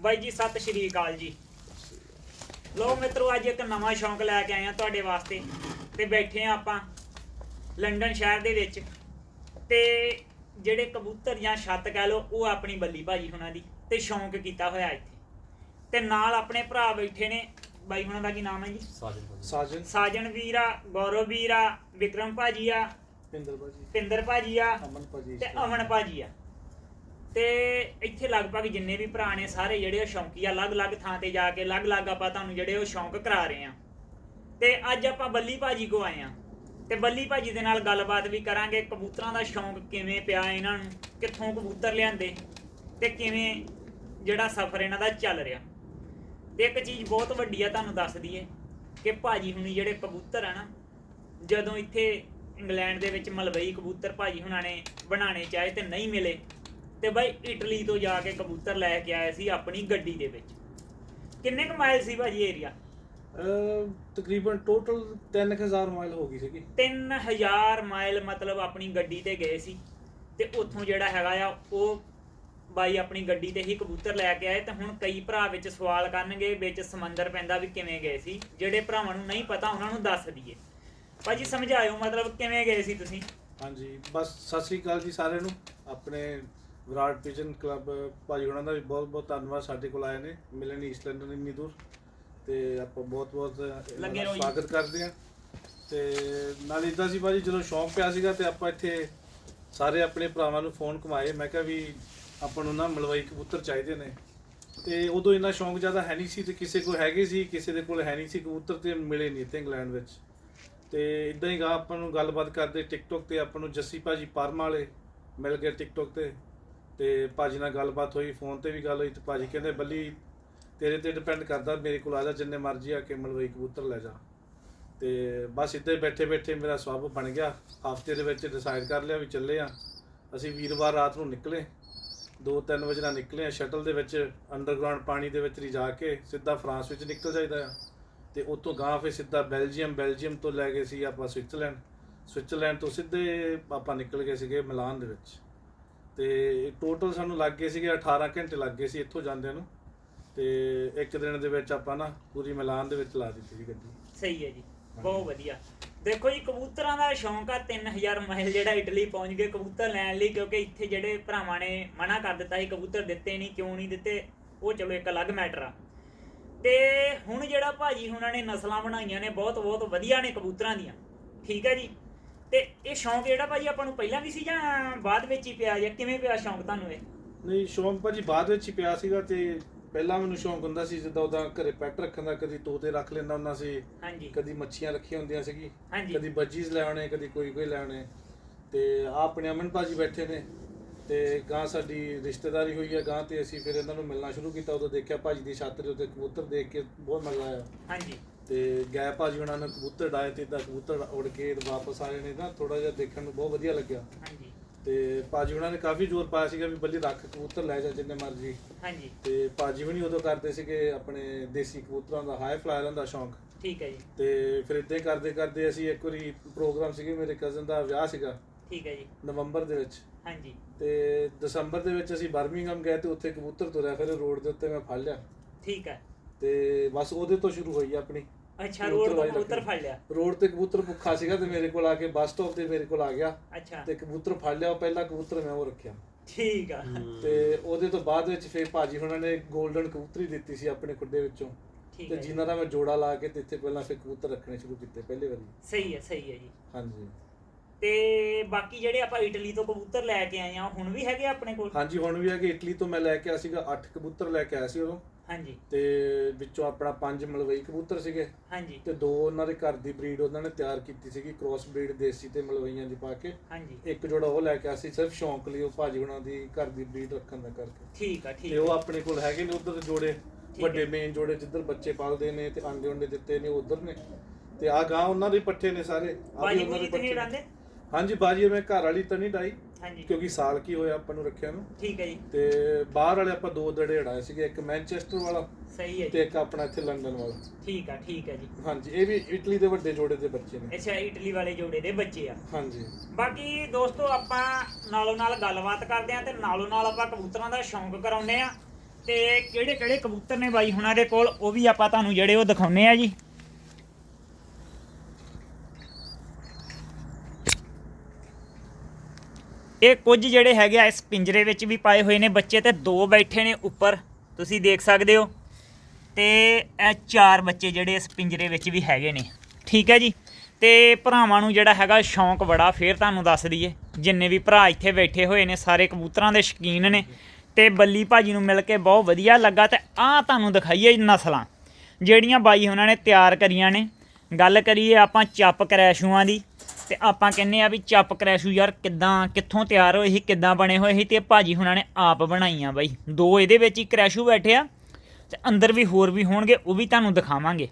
ਬਾਈ ਜੀ ਸਤਿ ਸ਼੍ਰੀ ਅਕਾਲ ਜੀ। ਲੋ ਮਿੱਤਰੋ ਅੱਜ ਇੱਕ ਨਵਾਂ ਸ਼ੌਂਕ ਲੈ ਕੇ ਆਏ ਆ ਤੁਹਾਡੇ ਵਾਸਤੇ ਤੇ ਬੈਠੇ ਆ ਆਪਾਂ ਲੰਡਨ ਸ਼ਹਿਰ ਦੇ ਵਿੱਚ ਤੇ ਜਿਹੜੇ ਕਬੂਤਰ ਜਾਂ ਛੱਤ ਕਹਿ ਲੋ ਉਹ ਆਪਣੀ ਬੱਲੀ ਭਾਜੀ ਹੁਣਾਂ ਦੀ ਤੇ ਸ਼ੌਂਕ ਕੀਤਾ ਹੋਇਆ ਇੱਥੇ। ਤੇ ਨਾਲ ਆਪਣੇ ਭਰਾ ਬੈਠੇ ਨੇ ਬਾਈ ਹੁਣਾਂ ਦਾ ਕੀ ਨਾਮ ਹੈ ਜੀ? ਸਾਜਨ ਸਾਜਨ। ਵੀਰਾ ਗੌਰਵ ਵੀਰਾ ਵਿਕਰਮ ਭਾਜੀ ਆ ਪਿੰਦਰ ਭਾਜੀ। ਪਿੰਦਰ ਭਾਜੀ ਆ ਅਮਨ ਭਾਜੀ ਤੇ ਅਮਨ ਭਾਜੀ ਆ। ਤੇ ਇੱਥੇ ਲਗਭਗ ਜਿੰਨੇ ਵੀ ਭਰਾ ਨੇ ਸਾਰੇ ਜਿਹੜੇ ਉਹ ਸ਼ੌਂਕੀ ਆ, ਅਲੱਗ-ਅਲੱਗ ਥਾਂ ਤੇ ਜਾ ਕੇ, ਅਲੱਗ-ਅਲੱਗ ਆਪਾਂ ਤੁਹਾਨੂੰ ਜਿਹੜੇ ਉਹ ਸ਼ੌਂਕ ਕਰਾ ਰਹੇ ਆ। ਤੇ ਅੱਜ ਆਪਾਂ ਬੱਲੀ ਭਾਜੀ ਕੋ ਆਏ ਆ। ਤੇ ਬੱਲੀ ਭਾਜੀ ਦੇ ਨਾਲ ਗੱਲਬਾਤ ਵੀ ਕਰਾਂਗੇ, ਕਬੂਤਰਾਂ ਦਾ ਸ਼ੌਂਕ ਕਿਵੇਂ ਪਿਆ ਇਹਨਾਂ ਨੂੰ, ਕਿੱਥੋਂ ਕਬੂਤਰ ਲਿਆਂਦੇ, ਤੇ ਕਿਵੇਂ ਜਿਹੜਾ ਸਫ਼ਰ ਇਹਨਾਂ ਦਾ ਚੱਲ ਰਿਹਾ। ਤੇ ਇੱਕ ਚੀਜ਼ ਬਹੁਤ ਵੱਡੀ ਆ ਤੁਹਾਨੂੰ ਦੱਸ ਦਈਏ, ਕਿ ਭਾਜੀ ਹੁਣੀ ਜਿਹੜੇ ਕਬੂਤਰ ਆ ਨਾ, ਜਦੋਂ ਇੱਥੇ ਇੰਗਲੈਂਡ ਦੇ ਵਿੱਚ ਮਲਵਈ ਕਬੂਤਰ ਭਾਜੀ ਹੁਣਾਂ ਨੇ ਬਣਾਉਣੇ ਚਾਹੇ ਤੇ ਨਹੀਂ ਮਿਲੇ ਤੇ ਬਾਈ ਇਟਲੀ ਤੋਂ ਜਾ ਕੇ ਕਬੂਤਰ ਲੈ ਕੇ ਆਏ ਸੀ ਆਪਣੀ ਗੱਡੀ ਦੇ ਵਿੱਚ। ਕਿੰਨੇ ਕੁ ਮਾਈਲ ਸੀ ਭਾਜੀ ਏਰੀਆ ਤਕਰੀਬਨ ਟੋਟਲ 3000 ਮਾਈਲ ਹੋ ਗਈ ਸੀਗੀ। 3000 ਮਾਈਲ ਮਤਲਬ ਆਪਣੀ ਗੱਡੀ ਤੇ ਗਏ ਸੀ। ਤੇ ਉੱਥੋਂ ਜਿਹੜਾ ਹੈਗਾ ਆ ਉਹ ਬਾਈ ਆਪਣੀ ਗੱਡੀ ਤੇ ਹੀ ਕਬੂਤਰ ਲੈ ਕੇ ਆਏ। ਤੇ ਹੁਣ ਕਈ ਭਰਾ ਵਿੱਚ ਸਵਾਲ ਕਰਨਗੇ ਵਿੱਚ ਸਮੁੰਦਰ ਪੈਂਦਾ ਵੀ ਕਿਵੇਂ ਗਏ ਸੀ। ਜਿਹੜੇ ਭਰਾਵਾਂ ਨੂੰ ਨਹੀਂ ਪਤਾ ਉਹਨਾਂ ਨੂੰ ਦੱਸ ਦਈਏ। ਭਾਜੀ ਸਮਝਾਇਓ ਮਤਲਬ ਕਿਵੇਂ ਗਏ ਸੀ ਤੁਸੀਂ? ਹਾਂਜੀ ਬਸ ਸਤਿ ਸ੍ਰੀ ਅਕਾਲ ਜੀ ਸਾਰਿਆਂ ਨੂੰ। ਆਪਣੇ ਵਿਰਾਟ ਪਿਜਨ ਕਲੱਬ ਭਾਜੀ ਉਹਨਾਂ ਦਾ ਵੀ ਬਹੁਤ ਬਹੁਤ ਧੰਨਵਾਦ ਸਾਡੇ ਕੋਲ ਆਏ ਨੇ ਮਿਲਣ ਈਸਟ ਲੰਡਨ ਇੰਨੀ ਦੂਰ। ਤੇ ਆਪਾਂ ਬਹੁਤ ਬਹੁਤ ਲੱਗੇ ਰਹੋ। ਸਵਾਗਤ ਕਰਦੇ ਹਾਂ। ਤੇ ਨਾਲ ਇਦਾਂ ਸੀ ਭਾਜੀ ਜਦੋਂ ਸ਼ੌਂਕ ਪਿਆ ਸੀਗਾ ਤੇ ਆਪਾਂ ਇੱਥੇ ਸਾਰੇ ਆਪਣੇ ਭਰਾਵਾਂ ਨੂੰ ਫੋਨ ਘੁਮਾਏ। ਮੈਂ ਕਿਹਾ ਵੀ ਆਪਾਂ ਨੂੰ ਨਾ ਮਲਵਈ ਕਬੂਤਰ ਚਾਹੀਦੇ ਨੇ। ਤੇ ਉਦੋਂ ਇੰਨਾ ਸ਼ੌਂਕ ਜ਼ਿਆਦਾ ਹੈ ਨਹੀਂ ਸੀ ਤੇ ਕਿਸੇ ਕੋਲ ਹੈਗੇ ਸੀ ਕਿਸੇ ਦੇ ਕੋਲ ਹੈ ਨਹੀਂ ਸੀ ਕਬੂਤਰ ਤੇ ਮਿਲੇ ਨਹੀਂ ਤੇ ਇੰਗਲੈਂਡ ਵਿੱਚ। ਤੇ ਇਦਾਂ ਹੀ ਗਾ ਆਪਾਂ ਨੂੰ ਗੱਲਬਾਤ ਕਰਦੇ ਟਿਕਟੋਕ ਤੇ ਆਪਾਂ ਨੂੰ ਜੱਸੀ ਭਾਜੀ ਪਰਮਾ ਵਾਲੇ ਮਿਲ ਗਏ ਟਿਕਟੋਕ ਤੇ। ਤੇ ਭਾਜੀ ਨਾਲ ਗੱਲਬਾਤ ਹੋਈ ਫੋਨ ਤੇ ਵੀ ਗੱਲ ਹੋਈ ਤੇ ਭਾਜੀ ਕਹਿੰਦੇ, ਬੱਲੀ, ਤੇਰੇ ਤੇ ਡਿਪੈਂਡ ਕਰਦਾ, ਮੇਰੇ ਕੋਲ ਆ ਜਾ, ਜਿੰਨੇ ਮਰਜ਼ੀ ਆ ਕੇ ਮਲਵਈ ਕਬੂਤਰ ਲੈ ਜਾ। ਤੇ ਬਸ ਇੱਦਾਂ ਬੈਠੇ ਬੈਠੇ ਮੇਰਾ ਸਵਾਬ ਬਣ ਗਿਆ। ਹਫ਼ਤੇ ਦੇ ਵਿੱਚ ਡਿਸਾਈਡ ਕਰ ਲਿਆ ਵੀ ਚੱਲੇ ਆ। ਅਸੀਂ ਵੀਰਵਾਰ ਰਾਤ ਨੂੰ ਨਿਕਲੇ। 2-3 ਵਜੇ ਨਾਲ ਨਿਕਲੇ ਆ ਸ਼ਟਲ ਦੇ ਵਿੱਚ ਅੰਡਰਗਰਾਉਂਡ ਪਾਣੀ ਦੇ ਵਿੱਚ ਲਿਜਾ ਕੇ ਸਿੱਧਾ ਫਰਾਂਸ ਵਿੱਚ ਨਿਕਲ ਜਾਈਦਾ ਆ। ਤੇ ਉੱਥੋਂ ਗਾਂ ਫਿਰ ਸਿੱਧਾ ਬੈਲਜੀਅਮ ਬੈਲਜੀਅਮ ਤੋਂ ਲੈ ਗਏ ਸੀ ਆਪਾਂ ਸਵਿਟਜ਼ਰਲੈਂਡ। ਸਵਿਟਜ਼ਰਲੈਂਡ ਤੋਂ ਸਿੱਧੇ ਆਪਾਂ ਨਿਕਲ ਗਏ ਸੀਗੇ ਮਿਲਾਨ ਦੇ ਵਿੱਚ। ਤੇ ਟੋਟਲ ਸਾਨੂੰ ਲੱਗ ਗਏ ਸੀਗੇ 18 ਘੰਟੇ ਲੱਗ ਗਏ ਸੀ ਇੱਥੋਂ ਜਾਂਦਿਆਂ ਨੂੰ। ਤੇ ਇੱਕ ਦਿਨ ਦੇ ਵਿੱਚ ਆਪਾਂ ਨਾ ਪੂਰੀ ਮਿਲਾਨ ਦੇ ਵਿੱਚ ਲਾ ਦਿੱਤੀ ਸੀ ਗੱਡੀ। ਸਹੀ ਹੈ ਜੀ, ਬਹੁਤ ਵਧੀਆ। ਦੇਖੋ ਜੀ, ਕਬੂਤਰਾਂ ਦਾ ਸ਼ੌਂਕ ਆ 3000 ਮਾਈਲ ਜਿਹੜਾ ਇਟਲੀ ਪਹੁੰਚ ਗਏ ਕਬੂਤਰ ਲੈਣ ਲਈ, ਕਿਉਂਕਿ ਇੱਥੇ ਜਿਹੜੇ ਭਰਾਵਾਂ ਨੇ ਮਨਾ ਕਰ ਦਿੱਤਾ ਸੀ, ਕਬੂਤਰ ਦਿੱਤੇ ਨਹੀਂ, ਕਿਉਂ ਨਹੀਂ ਦਿੱਤੇ, ਉਹ ਚਲੋ ਇੱਕ ਅਲੱਗ ਮੈਟਰ ਆ। ਤੇ ਹੁਣ ਜਿਹੜਾ ਭਾਜੀ ਹੁਣਾਂ ਨੇ ਨਸਲਾਂ ਬਣਾਈਆਂ ਨੇ ਬਹੁਤ ਬਹੁਤ ਵਧੀਆ ਨੇ ਕਬੂਤਰਾਂ ਦੀਆਂ। ਠੀਕ ਹੈ ਜੀ? ਤੇ ਇਹ ਸ਼ੌਂਕ ਜਿਹੜਾ ਭਾਜੀ ਆਪਾਂ ਨੂੰ ਪਹਿਲਾਂ ਵੀ ਸੀ ਜਾਂ ਬਾਅਦ ਵਿੱਚ ਹੀ ਪਿਆ ਜਾਂ ਕਿਵੇਂ ਪਿਆ ਸ਼ੌਂਕ ਤੁਹਾਨੂੰ ਇਹ? ਨਹੀਂ ਸ਼ੌਂਕ ਭਾਜੀ ਬਾਅਦ ਵਿੱਚ ਹੀ ਪਿਆ ਸੀਗਾ ਤੇ ਪਹਿਲਾਂ ਮੈਨੂੰ ਸ਼ੌਂਕ ਹੁੰਦਾ ਸੀ ਜਿੱਦਾਂ ਉਹਦਾ ਘਰੇ ਪੈਟ ਰੱਖਣ ਦਾ ਕਦੀ ਤੋਤੇ ਰੱਖ ਲੈਂਦਾ ਹੁੰਦਾ ਸੀ ਹਾਂਜੀ। ਕਦੀ ਮੱਛੀਆਂ ਰੱਖੀਆਂ ਹੁੰਦੀਆਂ ਸੀਗੀ ਹਾਂਜੀ। ਕਦੀ ਬੱਜੀਸ ਲੈ ਆਉਣੇ ਕਦੀ ਕੋਈ ਕੋਈ ਲੈ ਆਉਣੇ। ਤੇ ਆ ਆਪਣੇ ਅਮਨ ਭਾਜੀ ਬੈਠੇ ਨੇ ਤੇ ਗਾਂ ਸਾਡੀ ਰਿਸ਼ਤੇਦਾਰੀ ਹੋਈ ਹੈ ਗਾਂ ਤੇ ਅਸੀਂ ਫਿਰ ਇਹਨਾਂ ਨੂੰ ਮਿਲਣਾ ਸ਼ੁਰੂ ਕੀਤਾ ਉਦੋਂ ਦੇਖਿਆ ਭਾਜੀ ਦੀ ਛੱਤ ਦੇ ਉੱਤੇ ਕਬੂਤਰ ਦੇਖ ਕੇ ਬਹੁਤ ਮਜ਼ਾ ਆਇਆ। ਹਾਂਜੀ। ਤੇ ਗਏ ਭਾਜੀ ਉਹਨਾਂ ਨੇ ਕਬੂਤਰ ਡਾਏ ਤੇ ਇਦਾਂ ਕਬੂਤਰ ਉੜ ਕੇ ਵਾਪਸ ਆਏ ਨੇ ਨਾ ਥੋੜਾ ਜਿਹਾ ਦੇਖਣ ਨੂੰ ਬਹੁਤ ਵਧੀਆ ਲੱਗਿਆ। ਹਾਂਜੀ। ਤੇ ਭਾਜੀ ਉਹਨਾਂ ਨੇ ਕਾਫੀ ਜ਼ੋਰ ਪਾਇਆ ਸੀਗਾ ਵੀ ਬੱਲੀ ਰੱਖ ਕਬੂਤਰ ਲੈ ਜਾ ਜਿੰਨੇ ਮਰਜ਼ੀ। ਹਾਂਜੀ। ਤੇ ਭਾਜੀ ਹੁਣੀ ਉਦੋਂ ਕਰਦੇ ਸੀਗੇ ਆਪਣੇ ਦੇਸੀ ਕਬੂਤਰਾਂ ਦਾ ਹਾਈ ਫਲਾਇਰਾਂ ਦਾ ਸ਼ੌਂਕ। ਠੀਕ ਹੈ ਜੀ। ਤੇ ਫਿਰ ਇਦਾਂ ਕਰਦੇ ਕਰਦੇ ਅਸੀਂ ਇੱਕ ਵਾਰੀ ਪ੍ਰੋਗਰਾਮ ਸੀਗੇ ਮੇਰੇ ਕਜ਼ਨ ਦਾ ਵਿਆਹ ਸੀਗਾ। ਠੀਕ ਹੈ ਜੀ। ਨਵੰਬਰ ਦੇ ਵਿੱਚ। ਹਾਂਜੀ। ਤੇ ਦਸੰਬਰ ਦੇ ਵਿੱਚ ਅਸੀਂ ਬਰਮਿੰਗਮ ਗਏ ਤੇ ਉੱਥੇ ਕਬੂਤਰ ਤੁਰਿਆ ਫਿਰ ਰੋਡ ਦੇ ਉੱਤੇ ਮੈਂ ਫੜ ਲਿਆ। ਠੀਕ ਹੈ। ਤੇ ਬਸ ਉਹਦੇ ਤੋਂ ਸ਼ੁਰੂ ਹੋਈ ਆਪਣੀ। ਅੱਛਾ ਰੋਡ ਤੋਂ ਕਬੂਤਰ। ਫੜ ਲਿਆ? ਰੋਡ ਤੇ ਕਬੂਤਰ ਭੁੱਖਾ ਸੀਗਾ ਤੇ ਮੇਰੇ ਕੋਲ ਆ ਕੇ ਬੱਸ ਸਟਾਪ ਤੇ ਮੇਰੇ ਕੋਲ ਆ ਗਿਆ। ਅੱਛਾ। ਤੇ ਕਬੂਤਰ ਫੜ ਲਿਆ ਉਹ ਪਹਿਲਾ ਕਬੂਤਰ ਮੈਂ ਉਹ ਰੱਖਿਆ। ਠੀਕ ਆ। ਤੇ ਉਹਦੇ ਤੋਂ ਬਾਅਦ ਵਿੱਚ ਫਿਰ ਭਾਜੀ ਹੁਣਾਂ ਨੇ 골ਡਨ ਕਬੂਤਰੀ ਦਿੱਤੀ ਸੀ ਆਪਣੇ ਖੁੱਡੇ ਵਿੱਚੋਂ। ਤੇ। ਜਿਨ੍ਹਾਂ ਦਾ ਮੈਂ ਜੋੜਾ ਲਾ ਕੇ ਤੇ ਇੱਥੇ ਪਹਿਲਾਂ ਫਿਰ ਕਬੂਤਰ ਰੱਖਣੇ ਸ਼ੁਰੂ ਕੀਤੇ ਪਹਿਲੇ ਵਾਰੀ। ਸਹੀ ਹੈ ਸਹੀ ਹੈ ਜੀ। ਹਾਂਜੀ। ਤੇ ਬਾਕੀ ਜਿਹੜੇ ਆਪਾਂ ਇਟਲੀ ਤੋਂ ਕਬੂਤਰ ਲੈ ਕੇ ਆਏ ਆ ਹੁਣ ਵੀ ਹੈਗੇ ਆ ਆਪਣੇ ਕੋਲ? ਹਾਂਜੀ ਹੁਣ ਵੀ ਹੈ ਕਿ ਇਟਲੀ ਤੋਂ ਮੈਂ ਲੈ ਕੇ ਆਇਆ ਸੀਗਾ 8 ਕਬੂਤਰ ਲੈ ਕੇ ਆਇਆ ਸੀ ਉਦੋਂ। ਹਾਂਜੀ। ਤੇ ਵਿੱਚੋਂ ਆਪਣਾ ਪੰਜ ਮਲਵਈ ਕਬੂਤਰ ਸੀਗੇ। ਹਾਂਜੀ। ਤੇ ਦੋ ਉਹਨਾਂ ਦੇ ਘਰ ਦੀ ਬਰੀਡ ਉਹਨਾਂ ਨੇ ਤਿਆਰ ਕੀਤੀ ਸੀਗੀ ਕ੍ਰਾਸ ਬਰੀਡ ਦੇਸੀ ਤੇ ਮਲਵਈਆਂ ਦੀ ਪਾ ਕੇ। ਹਾਂਜੀ। ਇੱਕ ਜੋੜਾ ਉਹ ਲੈ ਕੇ ਸੀ ਸਿਰਫ ਸ਼ੌਂਕ ਲਈ ਉਹ ਭਾਜੀ ਉਹਨਾਂ ਦੀ ਘਰ ਦੀ ਬਰੀਡ ਰੱਖਣ ਦਾ ਕਰਕੇ। ਠੀਕ ਆ ਠੀਕ ਤੇ ਉਹ ਆਪਣੇ ਕੋਲ ਹੈਗੇ ਨੇ ਉਧਰ ਜੋੜੇ ਹੈ। ਵੱਡੇ ਮੇਨ ਜੋੜੇ ਜਿੱਧਰ ਬੱਚੇ ਪਾਲਦੇ ਨੇ ਤੇ ਆਂਡੇ ਉਂਡੇ ਦਿੱਤੇ ਨੇ ਉਧਰ ਨੇ। ਤੇ ਆ ਗਾਂ ਉਹਨਾਂ ਦੇ ਪੱਠੇ ਨੇ ਸਾਰੇ। ਆਹ ਵੀ ਉਹਨਾਂ ਦੇ ਪੱਠੇ ਹਾਂਜੀ ਬਾਜੀ ਮੈਂ ਘਰ ਵਾਲੀ ਤਾਂ ਨਹੀਂ ਡਾਈ ਹਾਂਜੀ। ਕਿਉਂਕਿ ਸਾਲ ਕੀ ਹੋਇਆ ਆਪਾਂ ਨੂੰ ਰੱਖਿਆ ਨੂੰ। ਠੀਕ ਹੈ ਜੀ। ਤੇ ਬਾਹਰ ਵਾਲੇ ਆਪਾਂ ਦੋ ਦੜੇ ਉਡਾਏ ਸੀਗੇ ਇੱਕ ਮੈਨਚੈਸਟਰ ਵਾਲਾ ਸਹੀ ਹੈ ਤੇ ਇੱਕ ਆਪਣਾ ਇੱਥੇ ਲੰਡਨ ਵਾਲਾ। ਠੀਕ ਆ ਠੀਕ ਹੈ ਜੀ। ਹਾਂਜੀ ਇਹ ਵੀ ਇਟਲੀ ਦੇ ਵੱਡੇ ਜੋੜੇ ਦੇ ਬੱਚੇ ਨੇ। ਅੱਛਾ ਇਟਲੀ ਵਾਲੇ ਜੋੜੇ ਦੇ ਬੱਚੇ ਆ। ਹਾਂਜੀ। ਬਾਕੀ ਦੋਸਤੋ ਆਪਾਂ ਨਾਲੋਂ ਨਾਲ ਗੱਲਬਾਤ ਕਰਦੇ ਆ ਤੇ ਨਾਲੋਂ ਨਾਲ ਆਪਾਂ ਕਬੂਤਰਾਂ ਦਾ ਸ਼ੌਂਕ ਕਰਾਉਂਦੇ ਆ ਤੇ ਕਿਹੜੇ ਕਿਹੜੇ ਕਬੂਤਰ ਨੇ ਬਾਈ ਹੁਣਾਂ ਦੇ ਕੋਲ ਉਹ ਵੀ ਆਪਾਂ ਤੁਹਾਨੂੰ ਜਿਹੜੇ ਉਹ ਦਿਖਾਉਨੇ ਆ ਜੀ। ਇਹ ਕੁਝ ਜਿਹੜੇ ਹੈਗੇ ਆ ਇਸ ਪਿੰਜਰੇ ਵਿੱਚ ਵੀ ਪਾਏ ਹੋਏ ਨੇ ਬੱਚੇ ਤੇ ਦੋ ਬੈਠੇ ਨੇ ਉੱਪਰ, ਤੁਸੀਂ ਦੇਖ ਸਕਦੇ ਹੋ। ਤੇ ਇਹ ਚਾਰ ਬੱਚੇ ਜਿਹੜੇ ਇਸ ਪਿੰਜਰੇ ਵਿੱਚ ਵੀ ਹੈਗੇ ਨੇ। ਠੀਕ ਹੈ ਜੀ? ਤੇ ਭਰਾਵਾਂ ਨੂੰ ਜਿਹੜਾ ਹੈਗਾ ਸ਼ੌਂਕ ਬੜਾ, ਫੇਰ ਤੁਹਾਨੂੰ ਦੱਸ ਦਈਏ। ਜਿੰਨੇ ਵੀ ਭਰਾ ਇੱਥੇ ਬੈਠੇ ਹੋਏ ਨੇ, ਸਾਰੇ ਕਬੂਤਰਾਂ ਦੇ ਸ਼ੌਕੀਨ ਨੇ। ਤੇ ਬੱਲੀ ਭਾਜੀ ਨੂੰ ਮਿਲ ਕੇ ਬਹੁਤ ਵਧੀਆ ਲੱਗਾ ਤੇ ਆਹ ਤੁਹਾਨੂੰ ਦਿਖਾਈਏ ਨਸਲਾਂ। ਜਿਹੜੀਆਂ ਬਾਈ ਉਹਨਾਂ ਨੇ ਤਿਆਰ ਕਰੀਆਂ ਨੇ। ਗੱਲ ਕਰੀਏ ਆਪਾਂ ਚੱਪ ਕਰੈਸ਼ੂਆਂ ਦੀ। ਤੇ ਆਪਾਂ ਕਹਿੰਨੇ ਆ ਵੀ ਚੱਪ ਕਰੈਸ਼ੂ ਯਾਰ ਕਿੱਦਾਂ, ਕਿੱਥੋਂ ਤਿਆਰ ਹੋਏ ਸੀ, ਕਿੱਦਾਂ ਬਣੇ ਹੋਏ ਸੀ ਤੇ ਭਾਜੀ ਹੁਣਾਂ ਨੇ ਆਪ ਬਣਾਈਆਂ ਬਾਈ। ਦੋ ਇਹਦੇ ਵਿੱਚ ਹੀ ਕਰੈਸ਼ੂ ਬੈਠੇ ਆ ਤੇ ਅੰਦਰ ਵੀ ਹੋਰ ਵੀ ਹੋਣਗੇ, ਉਹ ਵੀ ਤੁਹਾਨੂੰ ਦਿਖਾਵਾਂਗੇ।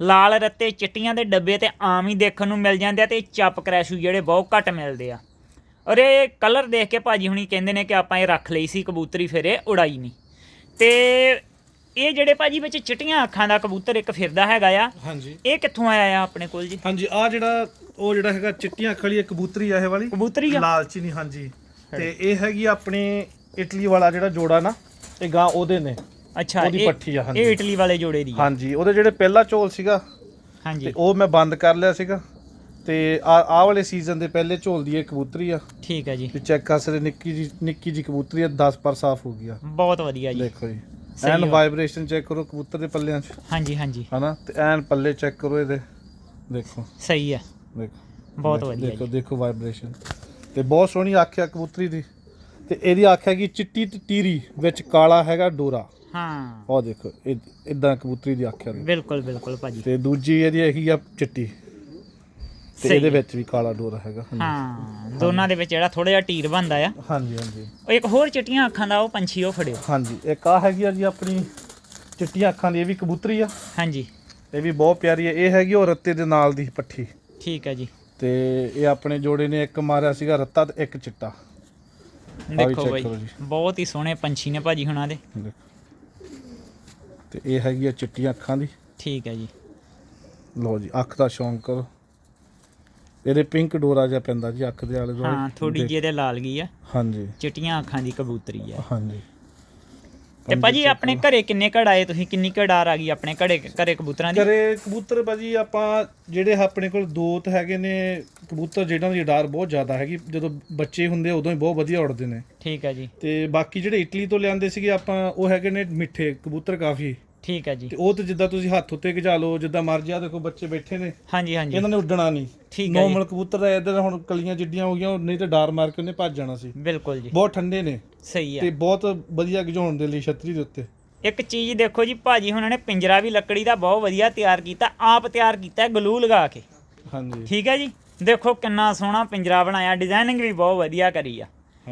ਲਾਲ ਰੱਤੇ ਚਿੱਟੀਆਂ ਦੇ ਡੱਬੇ ਤੇ ਆਮ ਹੀ ਦੇਖਣ ਨੂੰ ਮਿਲ ਜਾਂਦੇ ਆ ਤੇ ਚੱਪ ਕਰੈਸ਼ੂ ਜਿਹੜੇ ਬਹੁਤ ਘੱਟ ਮਿਲਦੇ ਆ। ਔਰ ਇਹ ਕਲਰ ਦੇਖ ਕੇ ਭਾਜੀ ਹੁਣੀ ਕਹਿੰਦੇ ਨੇ ਕਿ ਆਪਾਂ ਇਹ ਰੱਖ ਲਈ ਸੀ ਕਬੂਤਰੀ ਫਿਰ ਇਹ ਉਡਾਈ ਨਹੀਂ। ਤੇ ਇਹ ਜਿਹੜੇ ਭਾਜੀ ਵਿੱਚ ਚਿੱਟੀਆਂ ਅੱਖਾਂ ਦਾ ਕਬੂਤਰ ਇੱਕ ਫਿਰਦਾ ਹੈਗਾ ਆ ਹਾਂਜੀ। ਇਹ ਕਿੱਥੋਂ ਆਇਆ ਆ ਆਪਣੇ ਕੋਲ ਜੀ? ਹਾਂਜੀ ਆ ਜਿਹੜਾ ਉਹ ਜਿਹੜਾ ਹੈਗਾ ਚਿੱਟੀਆਂ ਅੱਖਾਂ ਵਾਲੀ ਇਹ ਕਬੂਤਰੀ ਆ ਇਹ ਵਾਲੀ। ਕਬੂਤਰੀ ਆ? ਲਾਲਚੀ ਨਹੀਂ ਹਾਂਜੀ। ਤੇ ਇਹ ਹੈਗੀ ਆਪਣੇ ਇਟਲੀ ਵਾਲਾ ਜਿਹੜਾ ਜੋੜਾ ਨਾ ਇਹ ਗਾਂ ਉਹਦੇ ਨੇ। ਅੱਛਾ ਉਹਦੀ ਇਹ- ਪੱਠੀ ਆ, ਹਾਂਜੀ। ਇਹ ਇਟਲੀ ਵਾਲੇ ਜੋੜੇ ਦੀ ਆ। ਹਾਂਜੀ ਉਹਦੇ ਜਿਹੜੇ ਪਹਿਲਾ ਝੋਲ ਸੀਗਾ ਹਾਂਜੀ। ਤੇ ਉਹ ਮੈਂ ਬੰਦ ਕਰ ਲਿਆ ਸੀਗਾ। ਤੇ ਆ ਆਹ ਵਾਲੇ ਸੀਜ਼ਨ ਦੇ ਪਹਿਲੇ ਝੋਲ ਦੀ ਇਹ ਕਬੂਤਰੀ ਆ। ਠੀਕ ਹੈ ਜੀ। ਤੇ ਚੈੱਕ ਕਰ ਸਕਦੇ ਨਿੱਕੀ ਜੀ ਨਿੱਕੀ ਜੀ ਕਬੂਤਰੀ ਆ 10 ਪਰ ਸਾਫ਼ ਹੋ ਗਿਆ ਬਹੁਤ ਵਧੀਆ ਜੀ। ਦੇਖੋ ਜੀ। ਐਨ ਆ। ਵਾਈਬ੍ਰੇਸ਼ਨ ਚੈੱਕ ਕਰੋ ਕਬੂਤਰ ਦੇ ਪੱਲਿਆਂ 'ਚ। ਹਾਂਜੀ ਹਾਂਜੀ। ਹਨਾ? ਤੇ ਐਨ ਪੱਲੇ ਚੈੱਕ ਕਰੋ ਇਹਦੇ। ਦੇਖੋ। ਸਹੀ ਹੈ ਦੇਖੋ। ਬਹੁਤ ਵਧੀਆ ਦੇਖੋ ਦੇਖੋ ਵਾਈਬ੍ਰੇਸ਼ਨ ਤੇ ਬਹੁਤ ਸੋਹਣੀ ਅੱਖ ਆ ਕਬੂਤਰੀ ਦੀ। ਤੇ ਇਹਦੀ ਅੱਖ ਹੈਗੀ ਚਿੱਟੀ ਤੇ ਟੀਰੀ ਵਿੱਚ ਕਾਲਾ ਹੈਗਾ ਡੋਰਾ। ਹਾਂ। ਉਹ ਦੇਖੋ ਇਦਾਂ ਕਬੂਤਰੀ ਦੀ ਹੈ ਬਿਲਕੁਲ ਬਿਲਕੁਲ ਭਾਜੀ। ਤੇ ਦੂਜੀ ਇਹਦੀ ਹੈਗੀ ਆ ਚਿੱਟੀ। ਤੇ ਇਹਦੇ। ਵਿੱਚ ਵੀ ਕਾਲਾ ਡੋਰਾ ਹੈਗਾ ਹਾਂ ਦੋਨਾਂ ਦੇ ਵਿੱਚ ਜਿਹੜਾ ਥੋੜਾ ਜਿਹਾ ਟੀਰ ਬਣਦਾ ਆ। ਹਾਂਜੀ ਹਾਂਜੀ। ਉਹ ਇੱਕ ਹੋਰ ਚਿੱਟੀਆਂ ਅੱਖਾਂ ਦਾ ਉਹ ਪੰਛੀ ਉਹ ਫੜਿਓ। ਹਾਂਜੀ ਇੱਕ ਆ ਹੈਗੀ ਆ ਜੀ ਆਪਣੀ ਚਿੱਟੀਆਂ ਅੱਖਾਂ ਦੀ ਇਹ ਵੀ ਕਬੂਤਰੀ ਆ। ਹਾਂਜੀ। ਇਹ ਵੀ ਬਹੁਤ ਪਿਆਰੀ ਹੈ ਇਹ ਹੈਗੀ ਉਹ ਰੱਤੇ ਦੇ ਨਾਲ ਦੀ ਪੱਠੀ। ਠੀਕ ਹੈ ਜੀ। ਤੇ ਇਹ ਆਪਣੇ ਜੋੜੇ ਨੇ ਇੱਕ ਮਾਰਿਆ ਸੀਗਾ ਰੱਤਾ ਤੇ ਇੱਕ ਚਿੱਟਾ। ਦੇਖੋ ਬਾਈ। ਬਹੁਤ ਹੀ ਸੋਹਣੇ ਪੰਛੀ ਨੇ ਭਾਜੀ ਹੁਣਾਂ ਦੇ। ਤੇ ਇਹ ਹੈਗੀ ਆ ਚਿੱਟੀਆਂ ਅੱਖਾਂ ਦੀ। ਠੀਕ ਹੈ ਜੀ। ਲਓ ਜੀ ਅੱਖ ਦਾ ਸ਼ੌਂਕ ਕਰੋ। ਇਹਦੇ ਪਿੰਕ ਡੋਰਾ ਜਿਹਾ ਪੈਂਦਾ ਜੀ ਅੱਖ ਦੇ ਆਲੇ ਦੁਆਲੇ। ਹਾਂ ਥੋੜੀ ਜਿਹੀ ਇਹਦੇ ਲਾਲ ਗਈ ਆ। ਹਾਂਜੀ। ਚਿੱਟੀਆਂ ਅੱਖਾਂ ਦੀ ਕਬੂਤਰੀ ਆ। ਹਾਂਜੀ। ਤੇ ਭਾਜੀ ਆਪਣੇ ਘਰੇ ਕਿੰਨੇ ਘੜ ਆਏ? ਤੁਸੀਂ ਕਿੰਨੀ ਘੜਾਰ ਆ ਗਈ ਆਪਣੇ ਘੜੇ ਘਰੇ ਕਬੂਤਰਾਂ ਦੀ? ਘਰੇ ਕਬੂਤਰ ਭਾਜੀ ਆਪਾਂ ਜਿਹੜੇ ਆਪਣੇ ਕੋਲ ਦੋ ਤਾਂ ਹੈਗੇ ਨੇ ਕਬੂਤਰ ਜਿਹਨਾਂ ਦੀ ਡਾਰ ਬਹੁਤ ਜ਼ਿਆਦਾ ਹੈਗੀ ਜਦੋਂ ਬੱਚੇ ਹੁੰਦੇ ਉਦੋਂ ਹੀ ਬਹੁਤ ਵਧੀਆ ਉੜਦੇ ਨੇ। ਠੀਕ ਹੈ ਜੀ। ਤੇ ਬਾਕੀ ਜਿਹੜੇ ਇਟਲੀ ਤੋਂ ਲਿਆਂਦੇ ਸੀਗੇ ਆਪਾਂ ਉਹ ਹੈਗੇ ਨੇ ਮਿੱਠੇ ਕਬੂਤਰ ਕਾਫੀ। ਠੀਕ ਹੈ ਜੀ। ਤੇ ਉਹ ਤੇ ਜਿੱਦਾਂ ਤੁਸੀਂ ਹੱਥ ਉੱਤੇ ਗਜਾ ਲਓ ਜਿੱਦਾਂ ਮਰਜ਼ੀ ਆ ਦੇਖੋ ਬੱਚੇ ਬੈਠੇ ਨੇ। ਹਾਂਜੀ ਹਾਂਜੀ। ਇਹਨਾਂ ਨੇ ਉੱਡਣਾ ਨਹੀਂ। ਠੀਕ ਹੈ ਨੋਰਮਲ ਕਬੂਤਰ ਦਾ ਇਧਰ ਹੁਣ ਕਲੀਆਂ ਜਿੱਡੀਆਂ ਹੋ ਗਈਆਂ ਨਹੀਂ ਤੇ ਡਾਰ ਮਾਰ ਕੇ ਉਹਨੇ ਭੱਜ ਜਾਣਾ ਸੀ। ਬਿਲਕੁਲ ਜੀ। ਬਹੁਤ ਠੰਡੇ ਨੇ। ਸਹੀ ਤੇ ਹੈ ਬਹੁਤ ਵਧੀਆ ਗਜਾਉਣ ਦੇ ਲਈ ਛਤਰੀ ਦੇ ਉੱਤੇ। ਇੱਕ ਚੀਜ਼ ਦੇਖੋ ਜੀ ਭਾਜੀ ਹੁਣਾਂ ਨੇ ਪਿੰਜਰਾ ਵੀ ਲੱਕੜੀ ਦਾ ਬਹੁਤ ਵਧੀਆ ਤਿਆਰ ਕੀਤਾ ਆਪ ਤਿਆਰ ਕੀਤਾ ਗਲੂ ਲਗਾ ਕੇ। ਹਾਂਜੀ। ਠੀਕ ਹੈ ਜੀ। ਦੇਖੋ ਕਿੰਨਾ ਸੋਹਣਾ ਪਿੰਜਰਾ ਬਣਾਇਆ ਡਿਜ਼ਾਈਨਿੰਗ ਵੀ ਬਹੁਤ ਵਧੀਆ ਕਰੀ ਆ।